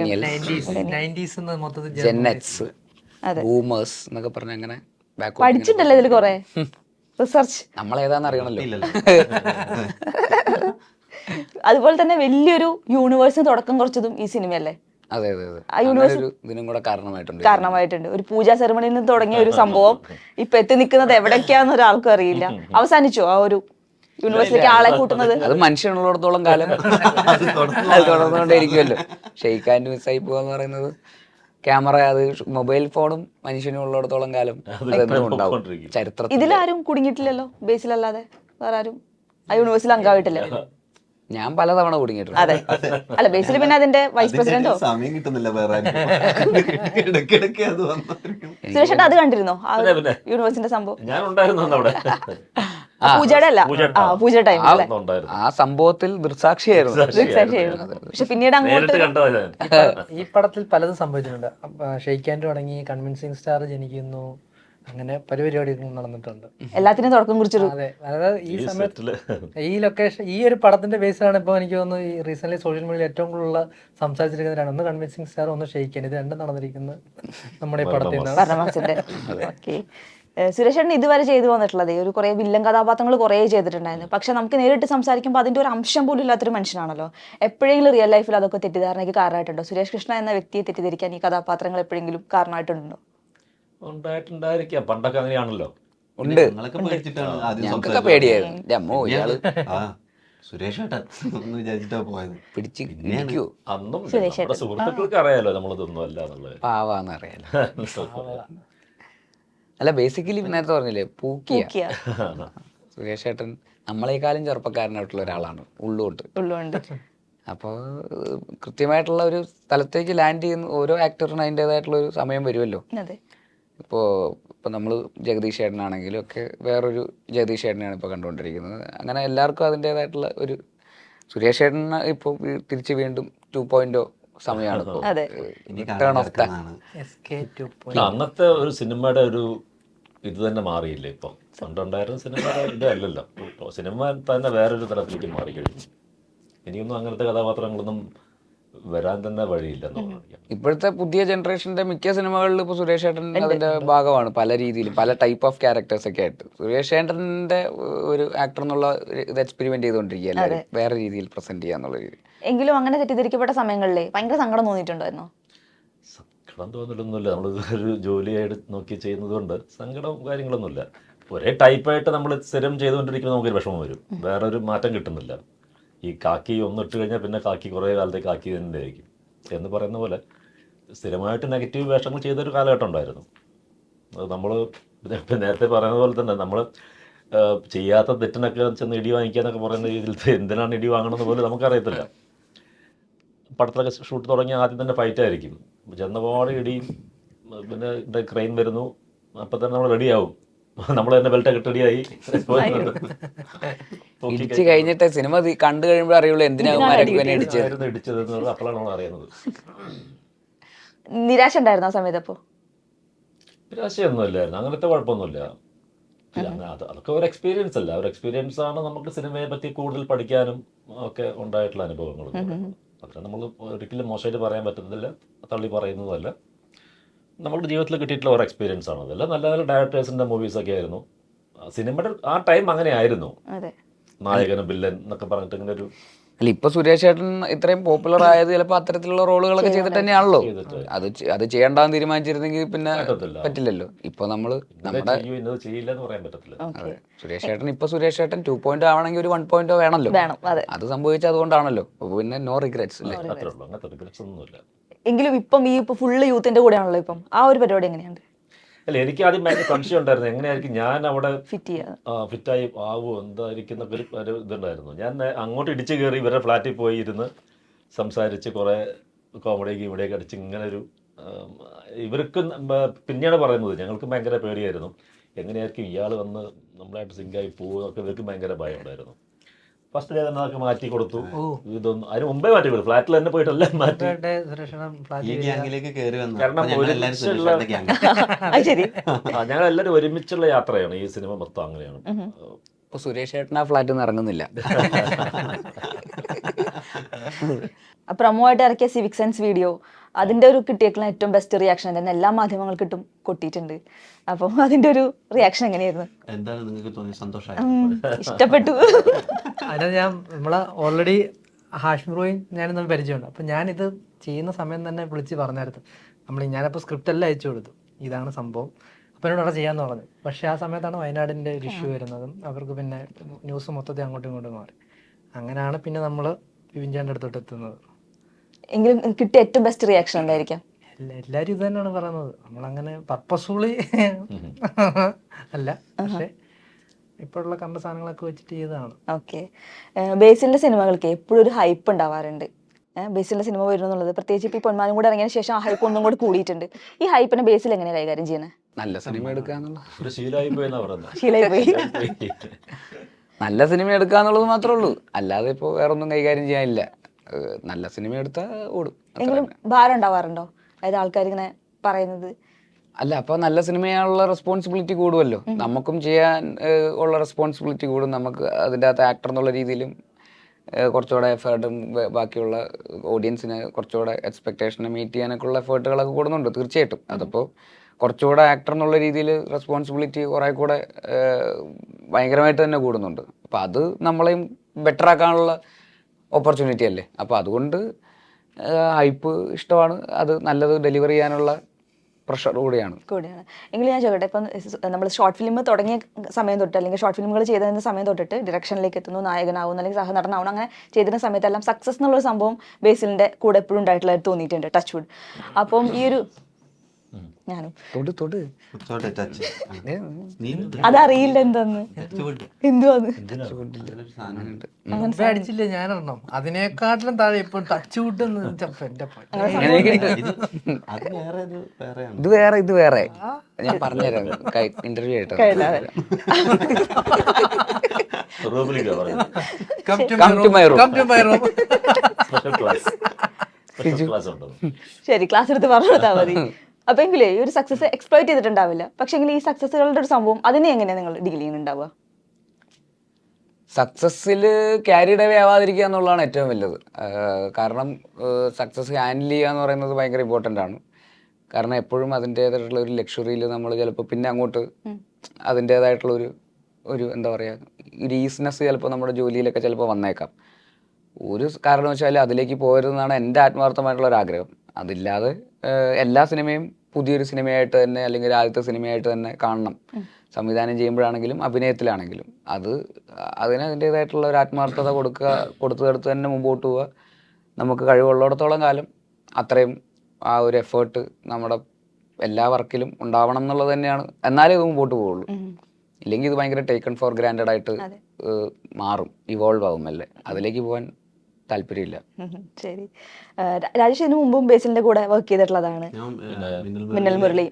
ബൂമേഴ്സ് എന്നൊക്കെ പറഞ്ഞ അങ്ങനെ ബാക്ക് പഠിച്ചിട്ടുണ്ടല്ലോ ഇതിൽ കുറെ. റിസർച്ച് നമ്മൾ ഏതാന്ന് അറിയണല്ലോ. അതുപോലെ തന്നെ വലിയൊരു യൂണിവേഴ്സിന് തുടക്കം കുറച്ചതും ഈ സിനിമയല്ലേ? അതെ അതെ അതെ. ഇതിനും കൂടെ കാരണമായിട്ടുണ്ട്. കാരണമായിട്ടുണ്ട്. ഒരു പൂജാ സെറമണിയിൽ നിന്ന് തുടങ്ങിയ ഒരു സംഭവം ഇപ്പൊ എത്തി നിൽക്കുന്നത് എവിടേക്കാന്ന് ഒരാൾക്കും അറിയില്ല. അവസാനിച്ചോ ആ ഒരു യൂണിവേഴ്സിലേക്ക് ആളെ കൂട്ടുന്നത്. അത് മനുഷ്യനുള്ളിടത്തോളം കാലം അത് തുടർന്ന് അത് തുടർന്നുകൊണ്ടേയിരിക്കുമല്ലോ. ഷെയ്ക്കാന്റെ മിസ്സായി പോവാന്ന് പറയുന്നത് ക്യാമറ അത് മൊബൈൽ ഫോണും മനുഷ്യനും ഉള്ളിടത്തോളം കാലം അതെന്നും ഉണ്ടാവും. ചരിത്രത്തിൽ ഇതിലാരും കുടുങ്ങിയിട്ടില്ലല്ലോ? ബേസിലല്ലാതെ വേറെ ആരും ആ യൂണിവേഴ്സിൽ അംഗമായിട്ടില്ല ഞാൻ പലതവണ കുടുങ്ങിയിട്ടുണ്ട്. അതെ. അല്ല ബേസിൽ പിന്നെ അതിന്റെ വൈസ് പ്രസിഡന്റോ സമയം കിട്ടുന്നില്ല വേറെ. സുരേഷ് അത് കണ്ടിരുന്നോ. യൂണിവേഴ്സിന്റെ സംഭവം? ഞാൻ ഉണ്ടായിരുന്നു അവിടെ. പൂജയുടെ അല്ല. ആ പൂജ ടൈം ആ സംഭവത്തിൽ ദൃക്സാക്ഷിയായിരുന്നു. ദൃക്സാക്ഷിയായിരുന്നു. പക്ഷെ പിന്നീട് അങ്ങോട്ട് ഈ പടത്തിൽ പലതും സംഭവിച്ചിട്ടുണ്ട്. ഷെയ്ക്കാൻഡ് തുടങ്ങി കൺവിൻസിങ് സ്റ്റാർ ജനിക്കുന്നു അങ്ങനെ പല പരിപാടികളും നടന്നിട്ടുണ്ട്. എല്ലാത്തിനും തുടക്കം കുറിച്ചൊരു അതെ അതായത് ഈ സമയത്തിൽ സമയത്ത് ഈ ലൊക്കേഷൻ ഈ ഒരു പടത്തിന്റെ ബേസിലാണ് ഇപ്പോൾ എനിക്ക് തോന്നുന്നു ഈ റീസെന്റ് സോഷ്യൽ മീഡിയയിൽ ഏറ്റവും കൂടുതൽ സംസാരിച്ചിരിക്കുന്നവരാണ്. ഒന്ന് കൺവിൻസിങ് സ്റ്റാർ ഒന്ന് ഷെയ്ക്കാൻ ഇത് രണ്ടും നടന്നിരിക്കുന്നത് നമ്മുടെ ഈ പടത്തിൽ നിന്നാണ്. ഭരണമാസത്തിന്റെ ഓക്കെ സുരേഷ് ചേട്ടൻ ഇതുവരെ ചെയ്തു വന്നിട്ടുള്ളത്. ഒരു കുറേ വില്ലൻ കഥാപാത്രങ്ങൾ കുറേ ചെയ്തിട്ടുണ്ടായിരുന്നു. പക്ഷെ നമുക്ക് നേരിട്ട് സംസാരിക്കുമ്പോൾ അതിന്റെ ഒരു അംശം പോലും ഇല്ലാത്തൊരു മനുഷ്യനാണല്ലോ. എപ്പോഴെങ്കിലും റിയൽ ലൈഫിൽ അതൊക്കെ തെറ്റിദ്ധാരണയ്ക്ക് കാരണമായിട്ടുണ്ടോ? സുരേഷ് കൃഷ്ണ എന്ന വ്യക്തിയെ തെറ്റിദ്ധരിക്കാൻ ഈ കഥാപാത്രങ്ങൾ എപ്പോഴെങ്കിലും കാരണമായിട്ടുണ്ടോ? ഉണ്ടായിട്ടുണ്ടായിരിക്കാം. പണ്ടൊക്കെ അങ്ങനെയാണല്ലോ. ഉണ്ട്. ഞങ്ങൾക്കൊക്കെ. പേടിയായിരുന്നു. അമ്മോ ഇയാൾ അന്നും നമ്മുടെ സുഹൃത്തുക്കൾക്ക് അറിയാലോ നമ്മളിതൊന്നും അല്ല എന്നുള്ളത് അല്ല ബേസിക്കലി നേരത്തെ പറഞ്ഞില്ലേ പൂക്കിയ. സുരേഷ് ഏട്ടൻ നമ്മളെക്കാളും ചെറുപ്പക്കാരനായിട്ടുള്ള ഒരാളാണ് ഉള്ളുകൊണ്ട് ഉള്ളുകൊണ്ട് അപ്പോൾ കൃത്യമായിട്ടുള്ള ഒരു സ്ഥലത്തേക്ക് ലാൻഡ് ചെയ്യുന്ന ഓരോ ആക്ടറിനും അതിന്റെതായിട്ടുള്ള ഒരു സമയം വരുമല്ലോ. ഇപ്പോൾ ഇപ്പോൾ നമ്മൾ ജഗദീഷ് ചേട്ടനാണെങ്കിലും ഒക്കെ വേറൊരു ജഗദീഷ് ചേട്ടനെയാണ് ഇപ്പോൾ കണ്ടുകൊണ്ടിരിക്കുന്നത്. അങ്ങനെ എല്ലാവർക്കും അതിന്റെതായിട്ടുള്ള ഒരു സുരേഷ് ചേട്ടന് ഇപ്പോൾ തിരിച്ച് വീണ്ടും ടു പോയിന്റ് സമയമാണ് അന്നത്തെ ഒരു സിനിമയുടെ ഒരു ഇത് തന്നെ മാറിയില്ലേ ഇപ്പൊ? പണ്ടുണ്ടായിരുന്ന സിനിമയുടെ ഇത് അല്ലല്ലോ. സിനിമ തന്നെ വേറൊരു തലത്തിലേക്ക് മാറിക്കഴിഞ്ഞു. ഇനിയൊന്നും അങ്ങനത്തെ കഥാപാത്രങ്ങളൊന്നും വരാൻ തന്നെ വഴിയില്ല ഇപ്പോഴത്തെ പുതിയ ജനറേഷന്റെ മിക്ക സിനിമകളിലും ഇപ്പൊ സുരേഷ് ഏട്ടൻ അതിന്റെ ഭാഗമാണ് പല രീതിയിൽ പല ടൈപ്പ് ഓഫ് ക്യാരക്ടേഴ്സ് ഒക്കെ ആയിട്ട്. സുരേഷ് ഏട്ടന്റെ ഒരു ആക്ടർ എന്നുള്ള ഒരു ഇത് എക്സ്പെരിമെന്റ് ചെയ്തുകൊണ്ടിരിക്കുക എല്ലാവരും. വേറെ രീതിയിൽ പ്രസന്റ് ചെയ്യാന്നുള്ള രീതി. എങ്കിലും അങ്ങനെ തെറ്റിദ്ധരിക്കപ്പെട്ട സമയങ്ങളിലെ ഭയങ്കര സങ്കടം തോന്നിയിട്ടുണ്ടായിരുന്നോ? സങ്കടം തോന്നിട്ടൊന്നുമില്ല നമ്മൾ ഒരു ജോലിയായിട്ട് നോക്കി ചെയ്യുന്നതുകൊണ്ട് സങ്കടം കാര്യങ്ങളൊന്നുമില്ല. ഒരേ ടൈപ്പായിട്ട് നമ്മൾ സ്ഥിരം ചെയ്തുകൊണ്ടിരിക്കുമ്പോൾ നമുക്കൊരു വിഷമം വരും. വേറെ ഒരു മാറ്റം കിട്ടുന്നില്ല. ഈ കാക്കി ഒന്ന് ഇട്ട് കഴിഞ്ഞാൽ പിന്നെ കാക്കി കുറേ കാലത്തേക്ക് കാക്കി തന്നെ ആയിരിക്കും. എന്ന് പറയുന്ന പോലെ സ്ഥിരമായിട്ട് നെഗറ്റീവ് വേഷങ്ങൾ ചെയ്തൊരു കാലഘട്ടം ഉണ്ടായിരുന്നു. അത് നമ്മൾ നേരത്തെ പറയുന്ന പോലെ തന്നെ നമ്മൾ ചെയ്യാത്ത തെറ്റിനൊക്കെ ചെന്ന് ഇടി വാങ്ങിക്കാന്നൊക്കെ പറയുന്ന രീതിയിൽ എന്തിനാണ് ഇടി വാങ്ങണമെന്ന് പോലും നമുക്കറിയത്തില്ല. പടത്തിലൊക്കെ ഷൂട്ട് തുടങ്ങിയ ആദ്യം തന്നെ ഫൈറ്റ് ആയിരിക്കും. ചെന്നപാട് ഇടിയും പിന്നെ ക്രെയിൻ വരുന്നു. അപ്പം തന്നെ നമ്മൾ റെഡിയാവും നമ്മൾ തന്നെ ബെൽറ്റ് ഒക്കെ റെഡിയായി ഇടിച്ച് കഴിഞ്ഞിട്ട് സിനിമ കണ്ടു കഴിയുമ്പോൾ അറിയുള്ളൂ എന്തിനാ അവന്മാരൊക്കെ ഇവനെ ഇടിച്ചത്? അപ്പോഴാണ് നമ്മൾ അറിയുന്നത്. നിരാശ ഉണ്ടായിരുന്നു ആ സമയത്ത് അപ്പോൾ നിരാശയൊന്നും ഇല്ലായിരുന്നു. അങ്ങനത്തെ കുഴപ്പമൊന്നുമില്ല. അതൊക്കെ ഒരു എക്സ്പീരിയൻസ് അല്ല. ഒരു എക്സ്പീരിയൻസ് ആണ് നമുക്ക് സിനിമയെ പറ്റി കൂടുതൽ പഠിക്കാനും ഒക്കെ ഉണ്ടായിട്ടുള്ള അനുഭവങ്ങൾ അതിനെ നമ്മൾ ഒരിക്കലും മോശമായിട്ട് പറയാൻ പറ്റുന്നില്ല തള്ളി പറയുന്നതല്ല. നമ്മുടെ ജീവിതത്തിൽ കിട്ടിയിട്ടുള്ള ഒരു എക്സ്പീരിയൻസ് ആണ് അതല്ല. നല്ല നല്ല ഡയറക്ടേഴ്സിന്റെ മൂവീസൊക്കെ ആയിരുന്നു. സിനിമയുടെ ആ ടൈം അങ്ങനെ ആയിരുന്നു. നായകനും വില്ലൻ എന്നൊക്കെ പറഞ്ഞിട്ട് ഇങ്ങനെ ഒരു അല്ല ഇപ്പൊ സുരേഷ് ഏട്ടൻ ഇത്രയും പോപ്പുലർ ആയത് ചിലപ്പോ അത്തരത്തിലുള്ള റോളുകളൊക്കെ ചെയ്തിട്ട് തന്നെയാണല്ലോ. അത് അത് ചെയ്യണ്ടെന്ന് തീരുമാനിച്ചിരുന്നെങ്കിൽ പിന്നെ പറ്റില്ലല്ലോ. ഇപ്പൊ നമ്മൾ നമ്മുടെ ചെയ്യില്ല എന്ന് പറയാൻ പറ്റത്തില്ല. സുരേഷ് ഏട്ടൻ ഇപ്പൊ സുരേഷ് ഏട്ടൻ ടു പോയിന്റ് ആവണമെങ്കിൽ ഒരു വൺ പോയിന്റോ വേണമല്ലോ. അതെ. അത് സംഭവിച്ചത് അതുകൊണ്ടാണല്ലോ. അപ്പൊ പിന്നെ നോ റിഗ്രറ്റ്സ് അല്ലേ? അത്രേ ഉള്ളൂ. അങ്ങനത്തെ റിഗ്രറ്റ്സ് ഒന്നുമില്ല. എങ്കിലും ഇപ്പം ഈ ഇപ്പൊ ഫുള്ള് യൂത്തിന്റെ കൂടെയാണല്ലോ ഇപ്പം. ആ ഒരു പരിപാടി എങ്ങനെയുണ്ട്? അല്ല എനിക്ക് ആദ്യം ഭയങ്കര സംശയം ഉണ്ടായിരുന്നു. എങ്ങനെയായിരിക്കും ഞാൻ അവിടെ ഫിറ്റ് ആ, ഫിറ്റായി ആവുമോ എന്തായിരിക്കും എന്നൊക്കെ ഒരു ഇതുണ്ടായിരുന്നു. ഞാൻ അങ്ങോട്ട് ഇടിച്ചു കയറി ഇവരുടെ ഫ്ലാറ്റിൽ പോയി ഇരുന്ന് സംസാരിച്ച് കുറേ കോമഡിയൊക്കെ ഇവിടെയൊക്കെ അടിച്ച് ഇങ്ങനെ ഒരു ഇവർക്ക് പിന്നെയാണ് പറയുന്നത് ഞങ്ങൾക്ക് ഭയങ്കര പേടിയായിരുന്നു. എങ്ങനെയായിരിക്കും ഇയാൾ വന്ന് നമ്മളായിട്ട് സിങ്കായി പോവുക ഇവർക്ക് ഭയങ്കര ഭയം ഉണ്ടായിരുന്നു ഫസ്റ്റ് ഡേ തന്നെ അതൊക്കെ മാറ്റി കൊടുത്തു. ഇതൊന്നും അതിന് മുമ്പേ മാറ്റി കൊടുത്തു. ഫ്ലാറ്റിൽ തന്നെ പോയിട്ടെല്ലാം മാറ്റി. സുരേഷ് ഈ ഗ്യാങ്ങിലേക്ക് കയറി വന്നു? കാരണം ഒരുമിച്ചുള്ള- ഞങ്ങൾ എല്ലാവരും ഒരുമിച്ചുള്ള യാത്രയാണ്. ഈ സിനിമ മൊത്തം അങ്ങനെയാണ്. അപ്പൊ സുരേഷ് ഏട്ടൻ ആ ഫ്ലാറ്റിൽ നിന്ന് ഇറങ്ങുന്നില്ല. പ്രമോ ആയിട്ട് ഇറക്കിയ സിവിക് സെൻസ് വീഡിയോ. അതിന്റെ ഒരു കിട്ടിയേക്കുള്ള ഏറ്റവും ബെസ്റ്റ് റിയാക്ഷൻ തന്നെ എല്ലാ മാധ്യമങ്ങൾക്കിട്ടും കൊട്ടിയിട്ടുണ്ട്. അപ്പം അതിന്റെ ഒരു റിയാക്ഷൻ എങ്ങനെയായിരുന്നു? എന്താണ് നിങ്ങൾക്ക് ഇഷ്ടപ്പെട്ടു. ഞാൻ നമ്മളെ ഓൾറെഡി ഹാഷ്മി ഞാനും തമ്മിൽ പരിചയമുണ്ട്. അപ്പം ഞാനിത് ചെയ്യുന്ന സമയം തന്നെ വിളിച്ച് പറഞ്ഞായിരുന്നു. നമ്മൾ ഞാനപ്പോൾ സ്ക്രിപ്റ്റ് എല്ലാം അയച്ചു കൊടുത്തു. ഇതാണ് സംഭവം. അപ്പം എന്നോട് അവിടെ ചെയ്യാമെന്ന് പറഞ്ഞു. പക്ഷേ ആ സമയത്താണ് വയനാടിന്റെ ഒരു ഇഷ്യൂ വരുന്നതും അവർക്ക് പിന്നെ ന്യൂസ് മൊത്തത്തിൽ അങ്ങോട്ടും ഇങ്ങോട്ടും മാറി. അങ്ങനെയാണ് പിന്നെ നമ്മൾ വിവിഞ്ചാന്റെ അടുത്തോട്ട് എത്തുന്നത്. എങ്കിലും കിട്ടിയ ഏറ്റവും ബെസ്റ്റ് റിയാക്ഷൻ എന്തായിരിക്കും? എല്ലാരും ഇത് തന്നെയാണ് പറയുന്നത്. നമ്മളങ്ങനെ പർപ്പസ്ഫുള്ളി അല്ല പക്ഷേ ഇപ്പോഴുള്ള കണ്ട സാധനങ്ങളൊക്കെ വെച്ചിട്ട് ചെയ്തതാണ്. ഓക്കെ. ബേസിലിന്റെ സിനിമകൾക്ക് എപ്പോഴും ഒരു ഹൈപ്പ് ഉണ്ടാവാറുണ്ട്. ബേസിലെ ബേസിലിന്റെ സിനിമ വരുന്നു എന്നുള്ളത് പ്രത്യേകിച്ച് ഇപ്പൊ ഈ പൊന്മാനും കൂടെ ഇറങ്ങിയ ശേഷം ആ ഹൈപ്പ് ഒന്നും കൂടെ കൂടിയിട്ടുണ്ട്. ഈ ഹൈപ്പിനെ ബേസിൽ എങ്ങനെ കൈകാര്യം ചെയ്യുന്നത് നല്ല സിനിമ എടുക്കുക എന്നുള്ള ഒരു ശീലമായി പറയുന്നത് ശീലമായി പോയി നല്ല സിനിമ എടുക്കാന്നുള്ളത് മാത്രമേ ഉള്ളൂ. അല്ലാതെ ഇപ്പോൾ വേറൊന്നും കൈകാര്യം ചെയ്യാനില്ല. നല്ല സിനിമ എടുത്താൽ ഓടും. എങ്കിലും. ഭാരം ഉണ്ടാവാറുണ്ടോ? അതായത് ആൾക്കാർ ഇങ്ങനെ പറയുന്നത്. അല്ല അപ്പോൾ നല്ല സിനിമയാനുള്ള റെസ്പോൺസിബിലിറ്റി കൂടുമല്ലോ നമുക്കും ചെയ്യാൻ ഉള്ള റെസ്പോൺസിബിലിറ്റി കൂടും. നമുക്ക് അതിന്റെ അകത്ത് ആക്ടർ എന്നുള്ള രീതിയിലും കുറച്ചുകൂടെ എഫേർട്ടും ബാക്കിയുള്ള ഓഡിയൻസിന് കുറച്ചുകൂടെ എക്സ്പെക്ടേഷനെ മീറ്റ് ചെയ്യാനൊക്കെ ഉള്ള എഫേർട്ടുകളൊക്കെ കൂടുന്നുണ്ട് തീർച്ചയായിട്ടും. അതപ്പോൾ കുറച്ചുകൂടെ ആക്ടർ എന്നുള്ള രീതിയിൽ റെസ്പോൺസിബിലിറ്റി കുറേ കൂടെ ഭയങ്കരമായിട്ട് തന്നെ കൂടുന്നുണ്ട്. അപ്പോൾ അത് നമ്മളെയും ബെറ്റർ ആക്കാനുള്ള ഓപ്പർച്യൂണിറ്റി അല്ലേ? അപ്പോൾ അതുകൊണ്ട് ഹൈപ്പ് ഇഷ്ടമാണ്. അത് നല്ലത് ഡെലിവറി ചെയ്യാനുള്ള പ്രഷർ കൂടിയാണ്. കൂടിയാണ്. എങ്കിലും ഞാൻ ചോദിക്കട്ടെ ഇപ്പം നമ്മൾ ഷോർട്ട് ഫിലിം തുടങ്ങിയ സമയം തൊട്ട് അല്ലെങ്കിൽ ഷോർട്ട് ഫിലിമുകൾ ചെയ്തതിന് സമയം തൊട്ടിട്ട് ഡയറക്ഷനിലേക്ക് എത്തുന്നു നായകനാവുന്നു അല്ലെങ്കിൽ സഹനടനാവുന്നു അങ്ങനെ ചെയ്തിരുന്ന സമയത്തെല്ലാം സക്സസ് എന്നുള്ളൊരു സംഭവം ബേസിലിന്റെ കൂടെ എപ്പോഴും ഉണ്ടായിട്ടുള്ള തോന്നിയിട്ടുണ്ട് ടച്ച് വുഡ് അപ്പം ഈ ഒരു ഞാനും. തൊട് തൊട്. അതറിയില്ല എന്താന്ന്. എന്തുവാന്ന് അടിച്ചില്ലേ അതിനേക്കാട്ടിലും താഴെ ഇപ്പൊ ടച്ച് വിട്ടെന്ന് ഇത് വേറെ ഇത് വേറെ ഞാൻ പറഞ്ഞുതരാം. ഇന്റർവ്യൂ ആയിട്ട്. ശരി ക്ലാസ് എടുത്ത് പറഞ്ഞു കൊടുത്താൽ മതി. അപ്പൊ എങ്കിലേ ഈ ഒരു സക്സസ് എക്സ്പ്ലോയിറ്റ് ചെയ്തിട്ടുണ്ടാവില്ല. പക്ഷെ എങ്കിൽ ഈ സക്സസുകളുടെ ഒരു സംഭവം അതിനെ എങ്ങനെയാണ് നിങ്ങൾ ഡീൽ ചെയ്യുന്നുണ്ടാവുക? സക്സസ്സിൽ ക്യാരിഡ് അവേ ആവാതിരിക്കുക എന്നുള്ളതാണ് ഏറ്റവും വലുത്. കാരണം സക്സസ് ഹാൻഡിൽ ചെയ്യുക എന്ന് പറയുന്നത് ഭയങ്കര ഇമ്പോർട്ടന്റ് ആണ്. കാരണം എപ്പോഴും അതിന്റേതായിട്ടുള്ള ഒരു ലക്ഷറിയിൽ നമ്മൾ ചിലപ്പോൾ പിന്നെ അങ്ങോട്ട് അതിന്റേതായിട്ടുള്ള ഒരു ഒരു എന്താ പറയുക ഒരു ഈസിനെസ് ചിലപ്പോൾ നമ്മുടെ ജോലിയിലൊക്കെ ചിലപ്പോൾ വന്നേക്കാം. ഒരു കാരണവശാലും അതിലേക്ക് പോകരുതെന്നാണ് എന്റെ ആത്മാർത്ഥമായിട്ടുള്ള ഒരു ആഗ്രഹം അതില്ലാതെ എല്ലാ സിനിമയും പുതിയൊരു സിനിമയായിട്ട് തന്നെ അല്ലെങ്കിൽ ആദ്യത്തെ സിനിമയായിട്ട് തന്നെ കാണണം. സംവിധാനം ചെയ്യുമ്പോഴാണെങ്കിലും അഭിനയത്തിലാണെങ്കിലും. അത് അതിന് അതിന്റേതായിട്ടുള്ള ഒരു ആത്മാർത്ഥത കൊടുക്കുക കൊടുത്തെടുത്ത് തന്നെ മുമ്പോട്ട് പോവുക. നമുക്ക് കഴിവുള്ളിടത്തോളം കാലം അത്രയും ആ ഒരു എഫേർട്ട് നമ്മുടെ എല്ലാ വർക്കിലും ഉണ്ടാവണം എന്നുള്ളത് തന്നെയാണ്. എന്നാലേ ഇത് മുമ്പോട്ട് പോവുള്ളൂ. ഇല്ലെങ്കിൽ ഇത് ഭയങ്കര ടേക്കൺ ഫോർ ഗ്രാൻഡഡ് ആയിട്ട് മാറും ഇവോൾവ് ആവും അല്ലേ അതിലേക്ക് പോകാൻ താല്പര്യമില്ല. ശരി. രാജേഷ് ഇതിനു മുമ്പും ബേസിലിന്റെ കൂടെ വർക്ക് ചെയ്തിട്ടുള്ളതാണ്. മിന്നൽ മുരളി.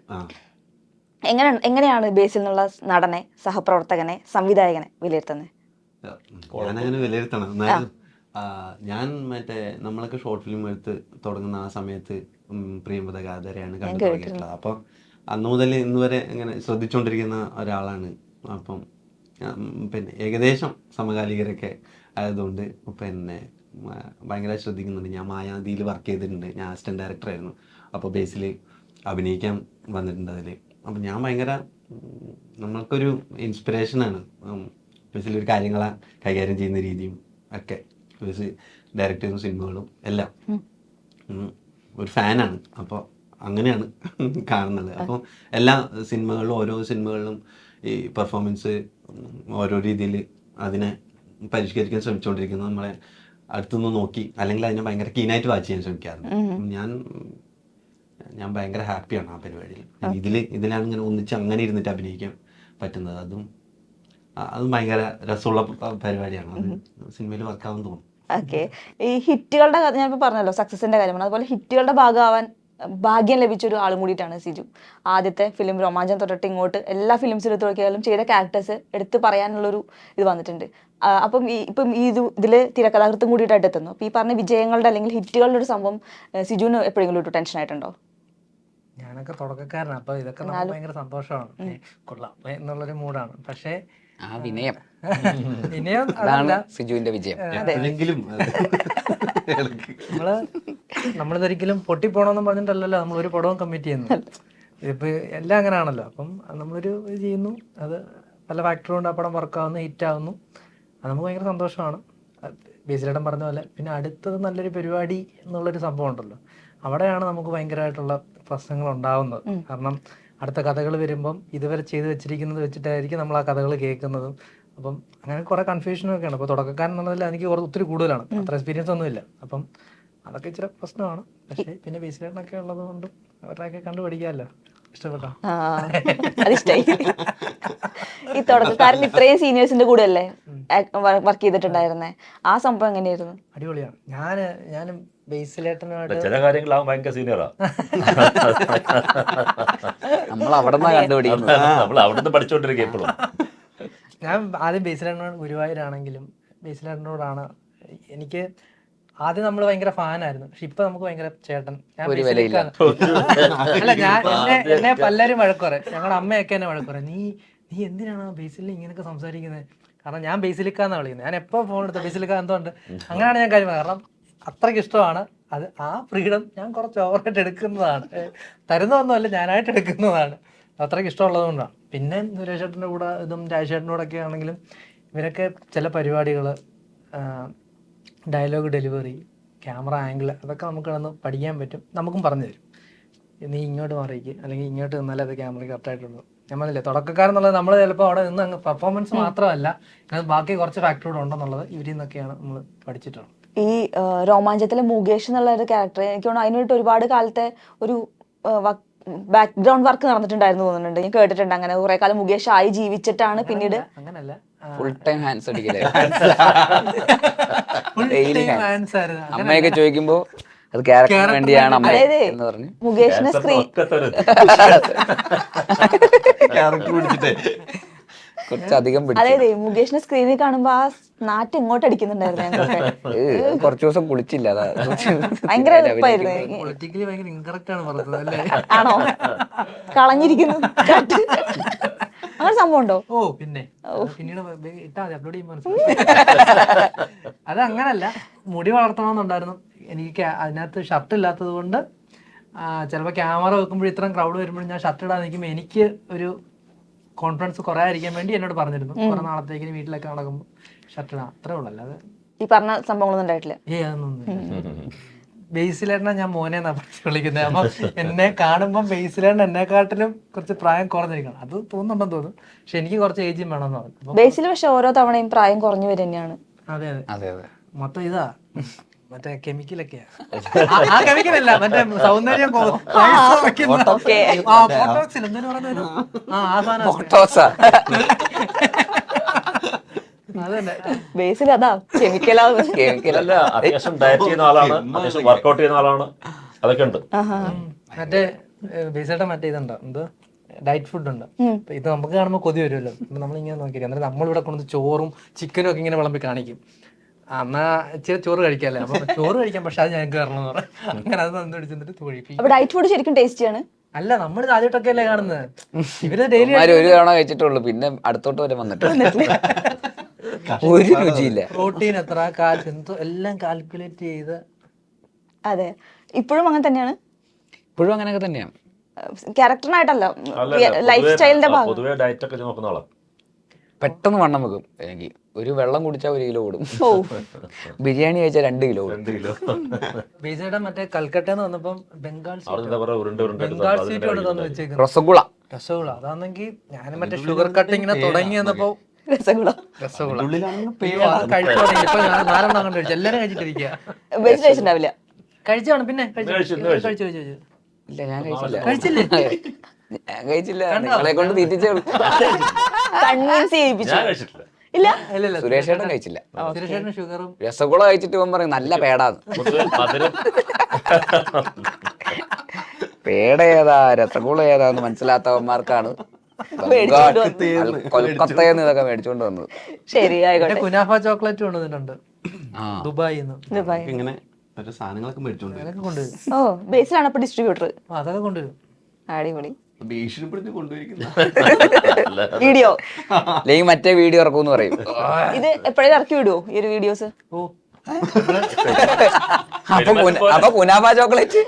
എങ്ങനെ എങ്ങനെയാണ് ബേസിൽ നിന്നുള്ള നടനെ സഹപ്രവർത്തകനെ സംവിധായകനെ വിലയിരുത്തുന്നത് ഞാനങ്ങനെ വിലയിരുത്തണം. എന്നാലും ഞാൻ മറ്റേ നമ്മളൊക്കെ ഷോർട്ട് ഫിലിം എടുത്ത് തുടങ്ങുന്ന ആ സമയത്ത് പ്രിയമ്പത ഗാദരയാണ് കണ്ടു തുടങ്ങിയിട്ടുള്ളത്. അപ്പം അന്ന് മുതൽ ഇന്ന് വരെ ഇങ്ങനെ ശ്രദ്ധിച്ചുകൊണ്ടിരിക്കുന്ന ഒരാളാണ്. അപ്പം പിന്നെ ഏകദേശം സമകാലികരൊക്കെ ആയതുകൊണ്ട് പിന്നെ ഭയങ്കര ശ്രദ്ധിക്കുന്നുണ്ട്. ഞാൻ മായാനദിയിൽ വർക്ക് ചെയ്തിട്ടുണ്ട്. ഞാൻ അസിസ്റ്റന്റ് ഡയറക്ടറായിരുന്നു അപ്പോൾ ബേസിൽ അഭിനയിക്കാൻ വന്നിട്ടുണ്ട് അതിൽ അപ്പം ഞാൻ ഭയങ്കര നമ്മൾക്കൊരു ഇൻസ്പിറേഷനാണ് ബേസിൽ ഒരു കാര്യങ്ങളെ കൈകാര്യം ചെയ്യുന്ന രീതിയും ഒക്കെ. ബേസ് ഡയറക്റ്റ് ചെയ്യുന്ന സിനിമകളും എല്ലാം. ഒരു ഫാനാണ് അപ്പോൾ അങ്ങനെയാണ് കാണുന്നത്. അപ്പോൾ എല്ലാ സിനിമകളിലും ഓരോ സിനിമകളിലും ഈ പെർഫോമൻസ് ഓരോ രീതിയിൽ അതിനെ പരിഷ്കരിക്കാൻ ശ്രമിച്ചുകൊണ്ടിരിക്കുന്നത് നമ്മളെ അടുത്തുനിന്ന് നോക്കി അല്ലെങ്കിൽ അതിനെ ഭയങ്കര കീനായിട്ട് വാച്ച് ചെയ്യാൻ ശ്രമിക്കാറുണ്ട്. ഞാൻ ഞാൻ ഭയങ്കര ഹാപ്പിയാണ് ആ പരിപാടിയിൽ. ഇതിൽ ഇതിനാണ് ഇങ്ങനെ ഒന്നിച്ച് അങ്ങനെ ഇരുന്നിട്ട് അഭിനയിക്കാൻ പറ്റുന്നത്. അതും അതും ഭയങ്കര രസമുള്ള പരിപാടിയാണ്. അത് സിനിമയിൽ വർക്കാവാൻ തോന്നുന്നു. ഓക്കെ ഈ ഹിറ്റുകളുടെ കഥ ഞാനിപ്പോൾ പറഞ്ഞല്ലോ സക്സസിന്റെ കാര്യമാണ്. അതുപോലെ ഹിറ്റുകളുടെ ഭാഗമാവാൻ ഭാഗ്യം ലഭിച്ച ഒരു ആളും കൂടിയിട്ടാണ് സിജു. ആദ്യത്തെ ഫിലിം രോമാഞ്ചം തൊട്ടിട്ട് ഇങ്ങോട്ട് എല്ലാ ഫിലിംസ് എടുത്ത് നോക്കിയാലും ചെയ്ത ക്യാരക്ടേഴ്സ് എടുത്ത് പറയാനുള്ളൊരു ഇത് വന്നിട്ടുണ്ട്. അപ്പം ഈ ഇപ്പം ഈ ഇത് ഇതിൽ തിരക്കഥാകൃത്തും കൂടിയിട്ടായിട്ട് എത്തുന്നു. അപ്പം ഈ പറഞ്ഞ വിജയങ്ങളുടെ അല്ലെങ്കിൽ ഹിറ്റുകളുടെ ഒരു സംഭവം സിജുവിന് എപ്പോഴെങ്കിലും ഒരു ടെൻഷൻ ആയിട്ടുണ്ടോ? ഞാനൊക്കെ തുടക്കക്കാരനാണ് അപ്പൊ ഇതൊക്കെ നമുക്ക് ഭയങ്കര സന്തോഷമാണ്. കൊള്ളാം. എന്നുള്ളൊരു മൂഡാണ്. പക്ഷേ ആ വിനയം. വിനയം അതാണ് സിജുവിന്റെ വിജയം. നമ്മൾ നമ്മളിതൊരിക്കലും പൊട്ടിപ്പോണമെന്ന് പറഞ്ഞിട്ടല്ലല്ലോ നമ്മൾ ഒരു പടവും കമ്മിറ്റ് ചെയ്യുന്നു ഇപ്പൊ എല്ലാം അങ്ങനെ ആണല്ലോ അപ്പം നമ്മളൊരു ഇത് ചെയ്യുന്നു. അത് പല ഫാക്ടറി കൊണ്ട് ആ പടം വർക്കാവുന്നു ഹിറ്റ് ആവുന്നു. അത് നമുക്ക് ഭയങ്കര സന്തോഷമാണ്. ബേസിലേട്ടൻ പറഞ്ഞ പോലെ. പിന്നെ അടുത്തത് നല്ലൊരു പരിപാടി എന്നുള്ളൊരു സംഭവം ഉണ്ടല്ലോ. അവിടെയാണ് നമുക്ക് ഭയങ്കരമായിട്ടുള്ള പ്രശ്നങ്ങൾ ഉണ്ടാവുന്നത്. കാരണം അടുത്ത കഥകൾ വരുമ്പം ഇതുവരെ ചെയ്തു വെച്ചിരിക്കുന്നത് വെച്ചിട്ടായിരിക്കും നമ്മൾ ആ കഥകൾ കേൾക്കുന്നതും. അപ്പം അങ്ങനെ കുറെ കൺഫ്യൂഷനും ഒക്കെയാണ് അപ്പോൾ തുടക്കക്കാരൻ എന്നുള്ളതിൽ എനിക്ക് കുറച്ച് ഒത്തിരി കൂടുതലാണ്. അത്ര എക്സ്പീരിയൻസ് ഒന്നും ഇല്ല. അപ്പം അതൊക്കെ ഇച്ചിരി പ്രശ്നമാണ്. പക്ഷേ പിന്നെ ബേസിലേട്ടനൊക്കെ ഉള്ളത് കൊണ്ടും അവരുടെയൊക്കെ കണ്ടുപഠിക്കാമല്ലോ ഇഷ്ടപ്പെട്ടോ? ആ, അതിഷ്ടായി ഈ തുടക്കക്കാരൻ ഇത്രയും സീനിയേഴ്സിന്റെ കൂടെ അല്ലേ വർക്ക് ചെയ്തിട്ടുണ്ടായിരുന്നേ? ആ സംഭവം എങ്ങനെയായിരുന്നു? അടിപൊളിയാണ്. ഞാൻ ഞാനും ചില കാര്യങ്ങളാവും ഭയങ്കര സീനിയറാ നമ്മൾ അവിടെ നിന്ന് കണ്ടുപിടിക്കുന്നത്. നമ്മൾ അവിടുന്ന് പഠിച്ചുകൊണ്ടിരിക്കുക എപ്പോഴും ഞാൻ ആദ്യം ബേസിലേട്ടനോട് ഗുരുവായൂരാണെങ്കിലും ബേസിലേട്ടനോടാണ് എനിക്ക് ആദ്യം നമ്മൾ ഭയങ്കര ഫാനായിരുന്നു പക്ഷെ ഇപ്പൊ നമുക്ക് ഭയങ്കര ചേട്ടൻ. ഞാൻ അല്ല ഞാൻ എന്നെ എന്നെ പലരും വഴക്കുറേ ഞങ്ങളുടെ അമ്മയൊക്കെ എന്നെ വഴക്കുറേ നീ നീ എന്തിനാണ് ബേസിൽ ഇങ്ങനെയൊക്കെ സംസാരിക്കുന്നത് കാരണം ഞാൻ ബേസിലിക്കാന്നാ വിളിക്കുന്നത് ഞാൻ എപ്പോ ഫോൺ എടുത്ത ബേസിലിക്ക എന്തുകൊണ്ട് അങ്ങനെയാണ് ഞാൻ കാര്യം കാരണം അത്രയ്ക്ക് ഇഷ്ടമാണ്. അത് ആ ഫ്രീഡം ഞാൻ കുറച്ച് ഓവറായിട്ട് എടുക്കുന്നതാണ്. തരുന്നതൊന്നും തരുന്നതൊന്നുമല്ല ഞാനായിട്ട് എടുക്കുന്നതാണ്. അത്രയ്ക്ക് ഇഷ്ടമുള്ളത് കൊണ്ടാണ് പിന്നെ സുരേഷ് ചേട്ടന്റെ കൂടെ ഇതും രാജേട്ടന്റെ കൂടെ ഒക്കെ ആണെങ്കിലും ഇവരൊക്കെ ചില പരിപാടികൾ ഡയലോഗ് ഡെലിവറി ക്യാമറ ആംഗിൾ അതൊക്കെ നമുക്ക് കിടന്ന് പഠിക്കാൻ പറ്റും. നമുക്കും പറഞ്ഞു തരും. നീ ഇങ്ങോട്ട് മാറിയിക്ക് അല്ലെങ്കിൽ ഇങ്ങോട്ട് നിന്നാലേ അത് ക്യാമറ കറക്റ്റായിട്ടുള്ളൂ ഞാൻ പറഞ്ഞില്ലേ തുടക്കക്കാരെന്നുള്ളത് നമ്മൾ ചിലപ്പോൾ അവിടെ നിന്ന് അങ്ങ് പെർഫോമൻസ് മാത്രമല്ല ബാക്കി കുറച്ച് ഫാക്ടർ കൂടെ ഉണ്ടെന്നുള്ളത് ഇവരിൽ നിന്നൊക്കെയാണ് നമ്മൾ പഠിച്ചിട്ടുള്ളത്. ഈ രോമാഞ്ചത്തിലെ മുകേഷ് എന്നുള്ള ഒരു ക്യാരക്ടർ എനിക്ക് തോന്നുന്നു അതിനായിട്ട് ഒരുപാട് കാലത്തെ ഒരു ബാക്ക്ഗ്രൗണ്ട് വർക്ക് നടന്നിട്ടുണ്ടായിരുന്നു തോന്നുന്നുണ്ട്. ഞാൻ കേട്ടിട്ടുണ്ട്. അങ്ങനെ കുറെ കാലം മുകേഷ് ആയി ജീവിച്ചിട്ടാണ് പിന്നീട് അങ്ങനല്ല. ഫുൾ ടൈം ഹാൻഡ്സ് അടിക്കലേ. Full Daily time hands. hands ആയിരുന്നു. അമ്മയൊക്കെ ചോദിക്കുമ്പോ അത് ക്യാരക്ടറിന് വേണ്ടിയാണ് അമ്മ എന്ന് പറഞ്ഞു. മുകേഷിനെ സ്ക്രീൻ ക്യാരക്ടർ കുറച്ചധികം പിടിച്ചു. അതായത് മുകേഷിനെ സ്ക്രീനിൽ കാണുമ്പോ ആ നാട്ട് ഇങ്ങോട്ട് അടിക്കുന്നുണ്ടായിരുന്നു കുറച്ചു കുറച്ച് ദിവസം കുളിച്ചില്ല. ഭയങ്കര ആണ് പറഞ്ഞത് അല്ലേ? ആണോ? കളഞ്ഞിരിക്കുന്നു. അങ്ങനെ സംഭവം ഉണ്ടോ? ഓ പിന്നെ. പിന്നീട് ഇട്ടാ മതി അപ്ലോഡ് ചെയ്യുമ്പോൾ. അത് അങ്ങനല്ല. മുടി വളർത്തണമെന്നുണ്ടായിരുന്നു. എനിക്ക് അതിനകത്ത് ഷർട്ട് ഇല്ലാത്തത് കൊണ്ട് ചിലപ്പോൾ ക്യാമറ വെക്കുമ്പോൾ ഇത്രയും ക്രൗഡ് വരുമ്പോൾ ഞാൻ ഷർട്ട് ഇടാൻ നിൽക്കുമ്പോൾ എനിക്ക് ഒരു കോൺഫിഡൻസ് കുറയാതിരിക്കാൻ വേണ്ടി എന്നോട് പറഞ്ഞിരുന്നു. കുറെ നാളത്തേക്ക് വീട്ടിലൊക്കെ നടക്കുമ്പോൾ ഷർട്ട് ഇടാം. അത്രേ ഉള്ളൂ. അല്ലാതെ ഈ പറഞ്ഞ സംഭവങ്ങളൊന്നും ഉണ്ടായിട്ടില്ല. ഏ അതൊന്നും ബേസിലേട്ടനെ ഞാൻ മോനെ വിളിക്കുന്നത് അപ്പൊ എന്നെ കാണുമ്പോൾ ബേസിലേട്ടൻ എന്നെക്കാട്ടിലും കുറച്ച് പ്രായം കുറഞ്ഞിരിക്കണം. അത് തോന്നുന്നുണ്ടെന്ന് തോന്നും. പക്ഷെ എനിക്ക് കുറച്ച് ഏജും വേണമെന്ന് പറഞ്ഞു. ബേസിൽ പക്ഷെ ഓരോ തവണയും പ്രായം കുറഞ്ഞു വരും തന്നെയാണ്. അതെ അതെ. അതെ അതെ. മൊത്തം ഇതാ. മറ്റേ കെമിക്കലൊക്കെയാ ആ- കെമിക്കൽ അല്ല മറ്റേ സൗന്ദര്യം ബേസിൽ അതാ. കെമിക്കലാവ് അല്ല അത്യാവശ്യം ഡയറ്റ് ചെയ്യുന്ന ആളാണ് അത്യാവശ്യം വർക്കൗട്ട് ചെയ്യുന്ന ആളാണ്. അതൊക്കെ ഉണ്ട്. മറ്റേ ബേസായിട്ട് മറ്റേ ഇതുണ്ടോ? എന്തോ? ഡയറ്റ് ഫുഡ് ഉണ്ട്? അപ്പൊ ഇത് നമുക്ക് കാണുമ്പോൾ കൊതി വരുമല്ലോ. നമ്മൾ നമ്മളിങ്ങനെ നോക്കിയിരിക്കും. അന്നേരം നമ്മളിവിടെ കൊണ്ട് ചോറും ചിക്കനും ഒക്കെ ഇങ്ങനെ വിളമ്പി കാണിക്കും. എന്നാ ഇച്ചിരി ചോറ് കഴിക്കാല്ലേ? അപ്പൊ ചോറ് കഴിക്കാം പക്ഷെ അത് ഞങ്ങൾക്ക് കയറണം എന്ന് പറഞ്ഞു. അങ്ങനെ അത് തന്നു പിടിച്ചിട്ട് തൊഴിപ്പി അപ്പൊ ഡയറ്റ് ഫുഡ് ശരിക്കും ടേസ്റ്റിയാണ് അല്ല നമ്മൾ ആദ്യമായിട്ടൊക്കെ അല്ലേ കാണുന്നത്. ഇവർ ഡെയിലി ഒരു തവണ കഴിച്ചിട്ടുള്ളൂ പിന്നെ അടുത്തോട്ട് വരെ വന്നിട്ടില്ല. ഒരു രുചിയില്ല. പ്രോട്ടീൻ എത്ര കാൽ എന്തോ എല്ലാം കാൽക്കുലേറ്റ് ചെയ്ത്. അതെ. ഇപ്പോഴും അങ്ങനെ തന്നെയാണ്? ഇപ്പോഴും അങ്ങനെയൊക്കെ തന്നെയാണ് ക്യാരക്ടറിനായിട്ടല്ല ലൈഫ് സ്റ്റൈലിന്റെ ഭാഗം. പൊതുവേ ഡയറ്റ് ഒക്കെ നോക്കുന്ന ആളാണ് പെട്ടെന്ന് വണ്ണം വെക്കും എനിക്ക് ഒരു വെള്ളം കുടിച്ചാൽ ഒരു കിലോ ഓടും ബിരിയാണി കഴിച്ചാൽ രണ്ട് കിലോ ഓടും മറ്റേ കിലോ. എന്ന് വന്നപ്പം ബംഗാൾ ബംഗാൾ സ്വീറ്റ് കൊണ്ട് തന്നു വെച്ചേക്കുന്നത് റസഗുള രസഗുള. അതാണെങ്കിൽ ഞാൻ മറ്റേ ഷുഗർ തുടങ്ങി വന്നപ്പോ രസഗുള. രസഗുള. അത് കഴിച്ചു തുടങ്ങി. ഇപ്പൊ ഞാൻ നാലെണ്ണം കണ്ടു കഴിച്ചു. എല്ലാരും കഴിച്ചിട്ടിരിക്കുക ബേസിൽ കഴിച്ചിട്ടുണ്ടാവില്ല കഴിച്ചാണ് പിന്നെ കഴിച്ചു. കഴിച്ചു, കഴിച്ചു. കഴിച്ചു കഴിച്ചു ഇല്ല ഞാൻ കഴിച്ചില്ല. കഴിച്ചില്ലേ? ഞാൻ കഴിച്ചില്ല. നിങ്ങളെ കൊണ്ട് തീറ്റിച്ചേ കൺവിൻസ് ചെയ്യിപ്പിച്ചു ഇല്ല? സുരേഷ് ചേട്ടൻ കഴിച്ചില്ല. ഷുഗറും രസഗുള കഴിച്ചിട്ട് ഇവൻ പറയും നല്ല പേടാന്ന്. പേട ഏതാ രസഗുള ഏതാന്ന് മനസ്സിലാത്തവന്മാർക്കാണ്. മേടിച്ചോണ്ട് കൊൽക്കത്തയിൽ നിന്ന് ഇതൊക്കെ മേടിച്ചോണ്ട് വന്നത്. ശരി ആയിക്കോട്ടെ കുനാഫ ചോക്ലേറ്റ് കൊണ്ടുവന്നിട്ടുണ്ട്. ദുബായിൽ നിന്ന് ദുബായ്. ഇങ്ങനെ സാധനങ്ങളൊക്കെ മേടിച്ചോണ്ട്. ഓ ബേസിലാണ് അപ്പൊ ഡിസ്ട്രിബ്യൂട്ടർ അതൊക്കെ കൊണ്ടുവരും. അടിപൊളി. വീഡിയോ. അല്ലെങ്കിൽ മറ്റേ വീഡിയോ ഇറക്കുമെന്ന് പറയും. ഇത് എപ്പോഴും ഇറക്കി വിടുവോ ഈ ഒരു വീഡിയോസ്? അപ്പൊ പുന- അപ്പൊ പുനാഫ ചോക്ലേറ്റ്?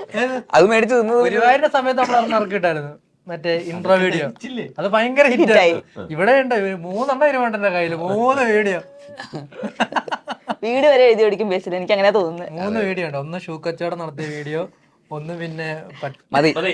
അത് മേടിച്ച് തിന്നത് ഗുരുവായൂരിന്റെ സമയത്ത് നമ്മൾ അന്ന് ഇറക്കിയിട്ടായിരുന്നു. മറ്റേ ഇൻട്രോ വീഡിയോ അത് ഭയങ്കര ഹിറ്റ് ആയി ഇവിടെ ഉണ്ട് മൂന്നെണ്ണം ഇരുപണ്ട് എന്റെ കയ്യിൽ. മൂന്ന് വീഡിയോ. വീട് വരെ എഴുതി ഓടിക്കും ബേസിൽ. എനിക്ക് അങ്ങനെ തോന്നുന്നു മൂന്ന് വീഡിയോ ഉണ്ട്. ഒന്ന് ഷൂ കച്ചവടം നടത്തിയ വീഡിയോ. ഒന്ന് പിന്നെ മതി. മതി.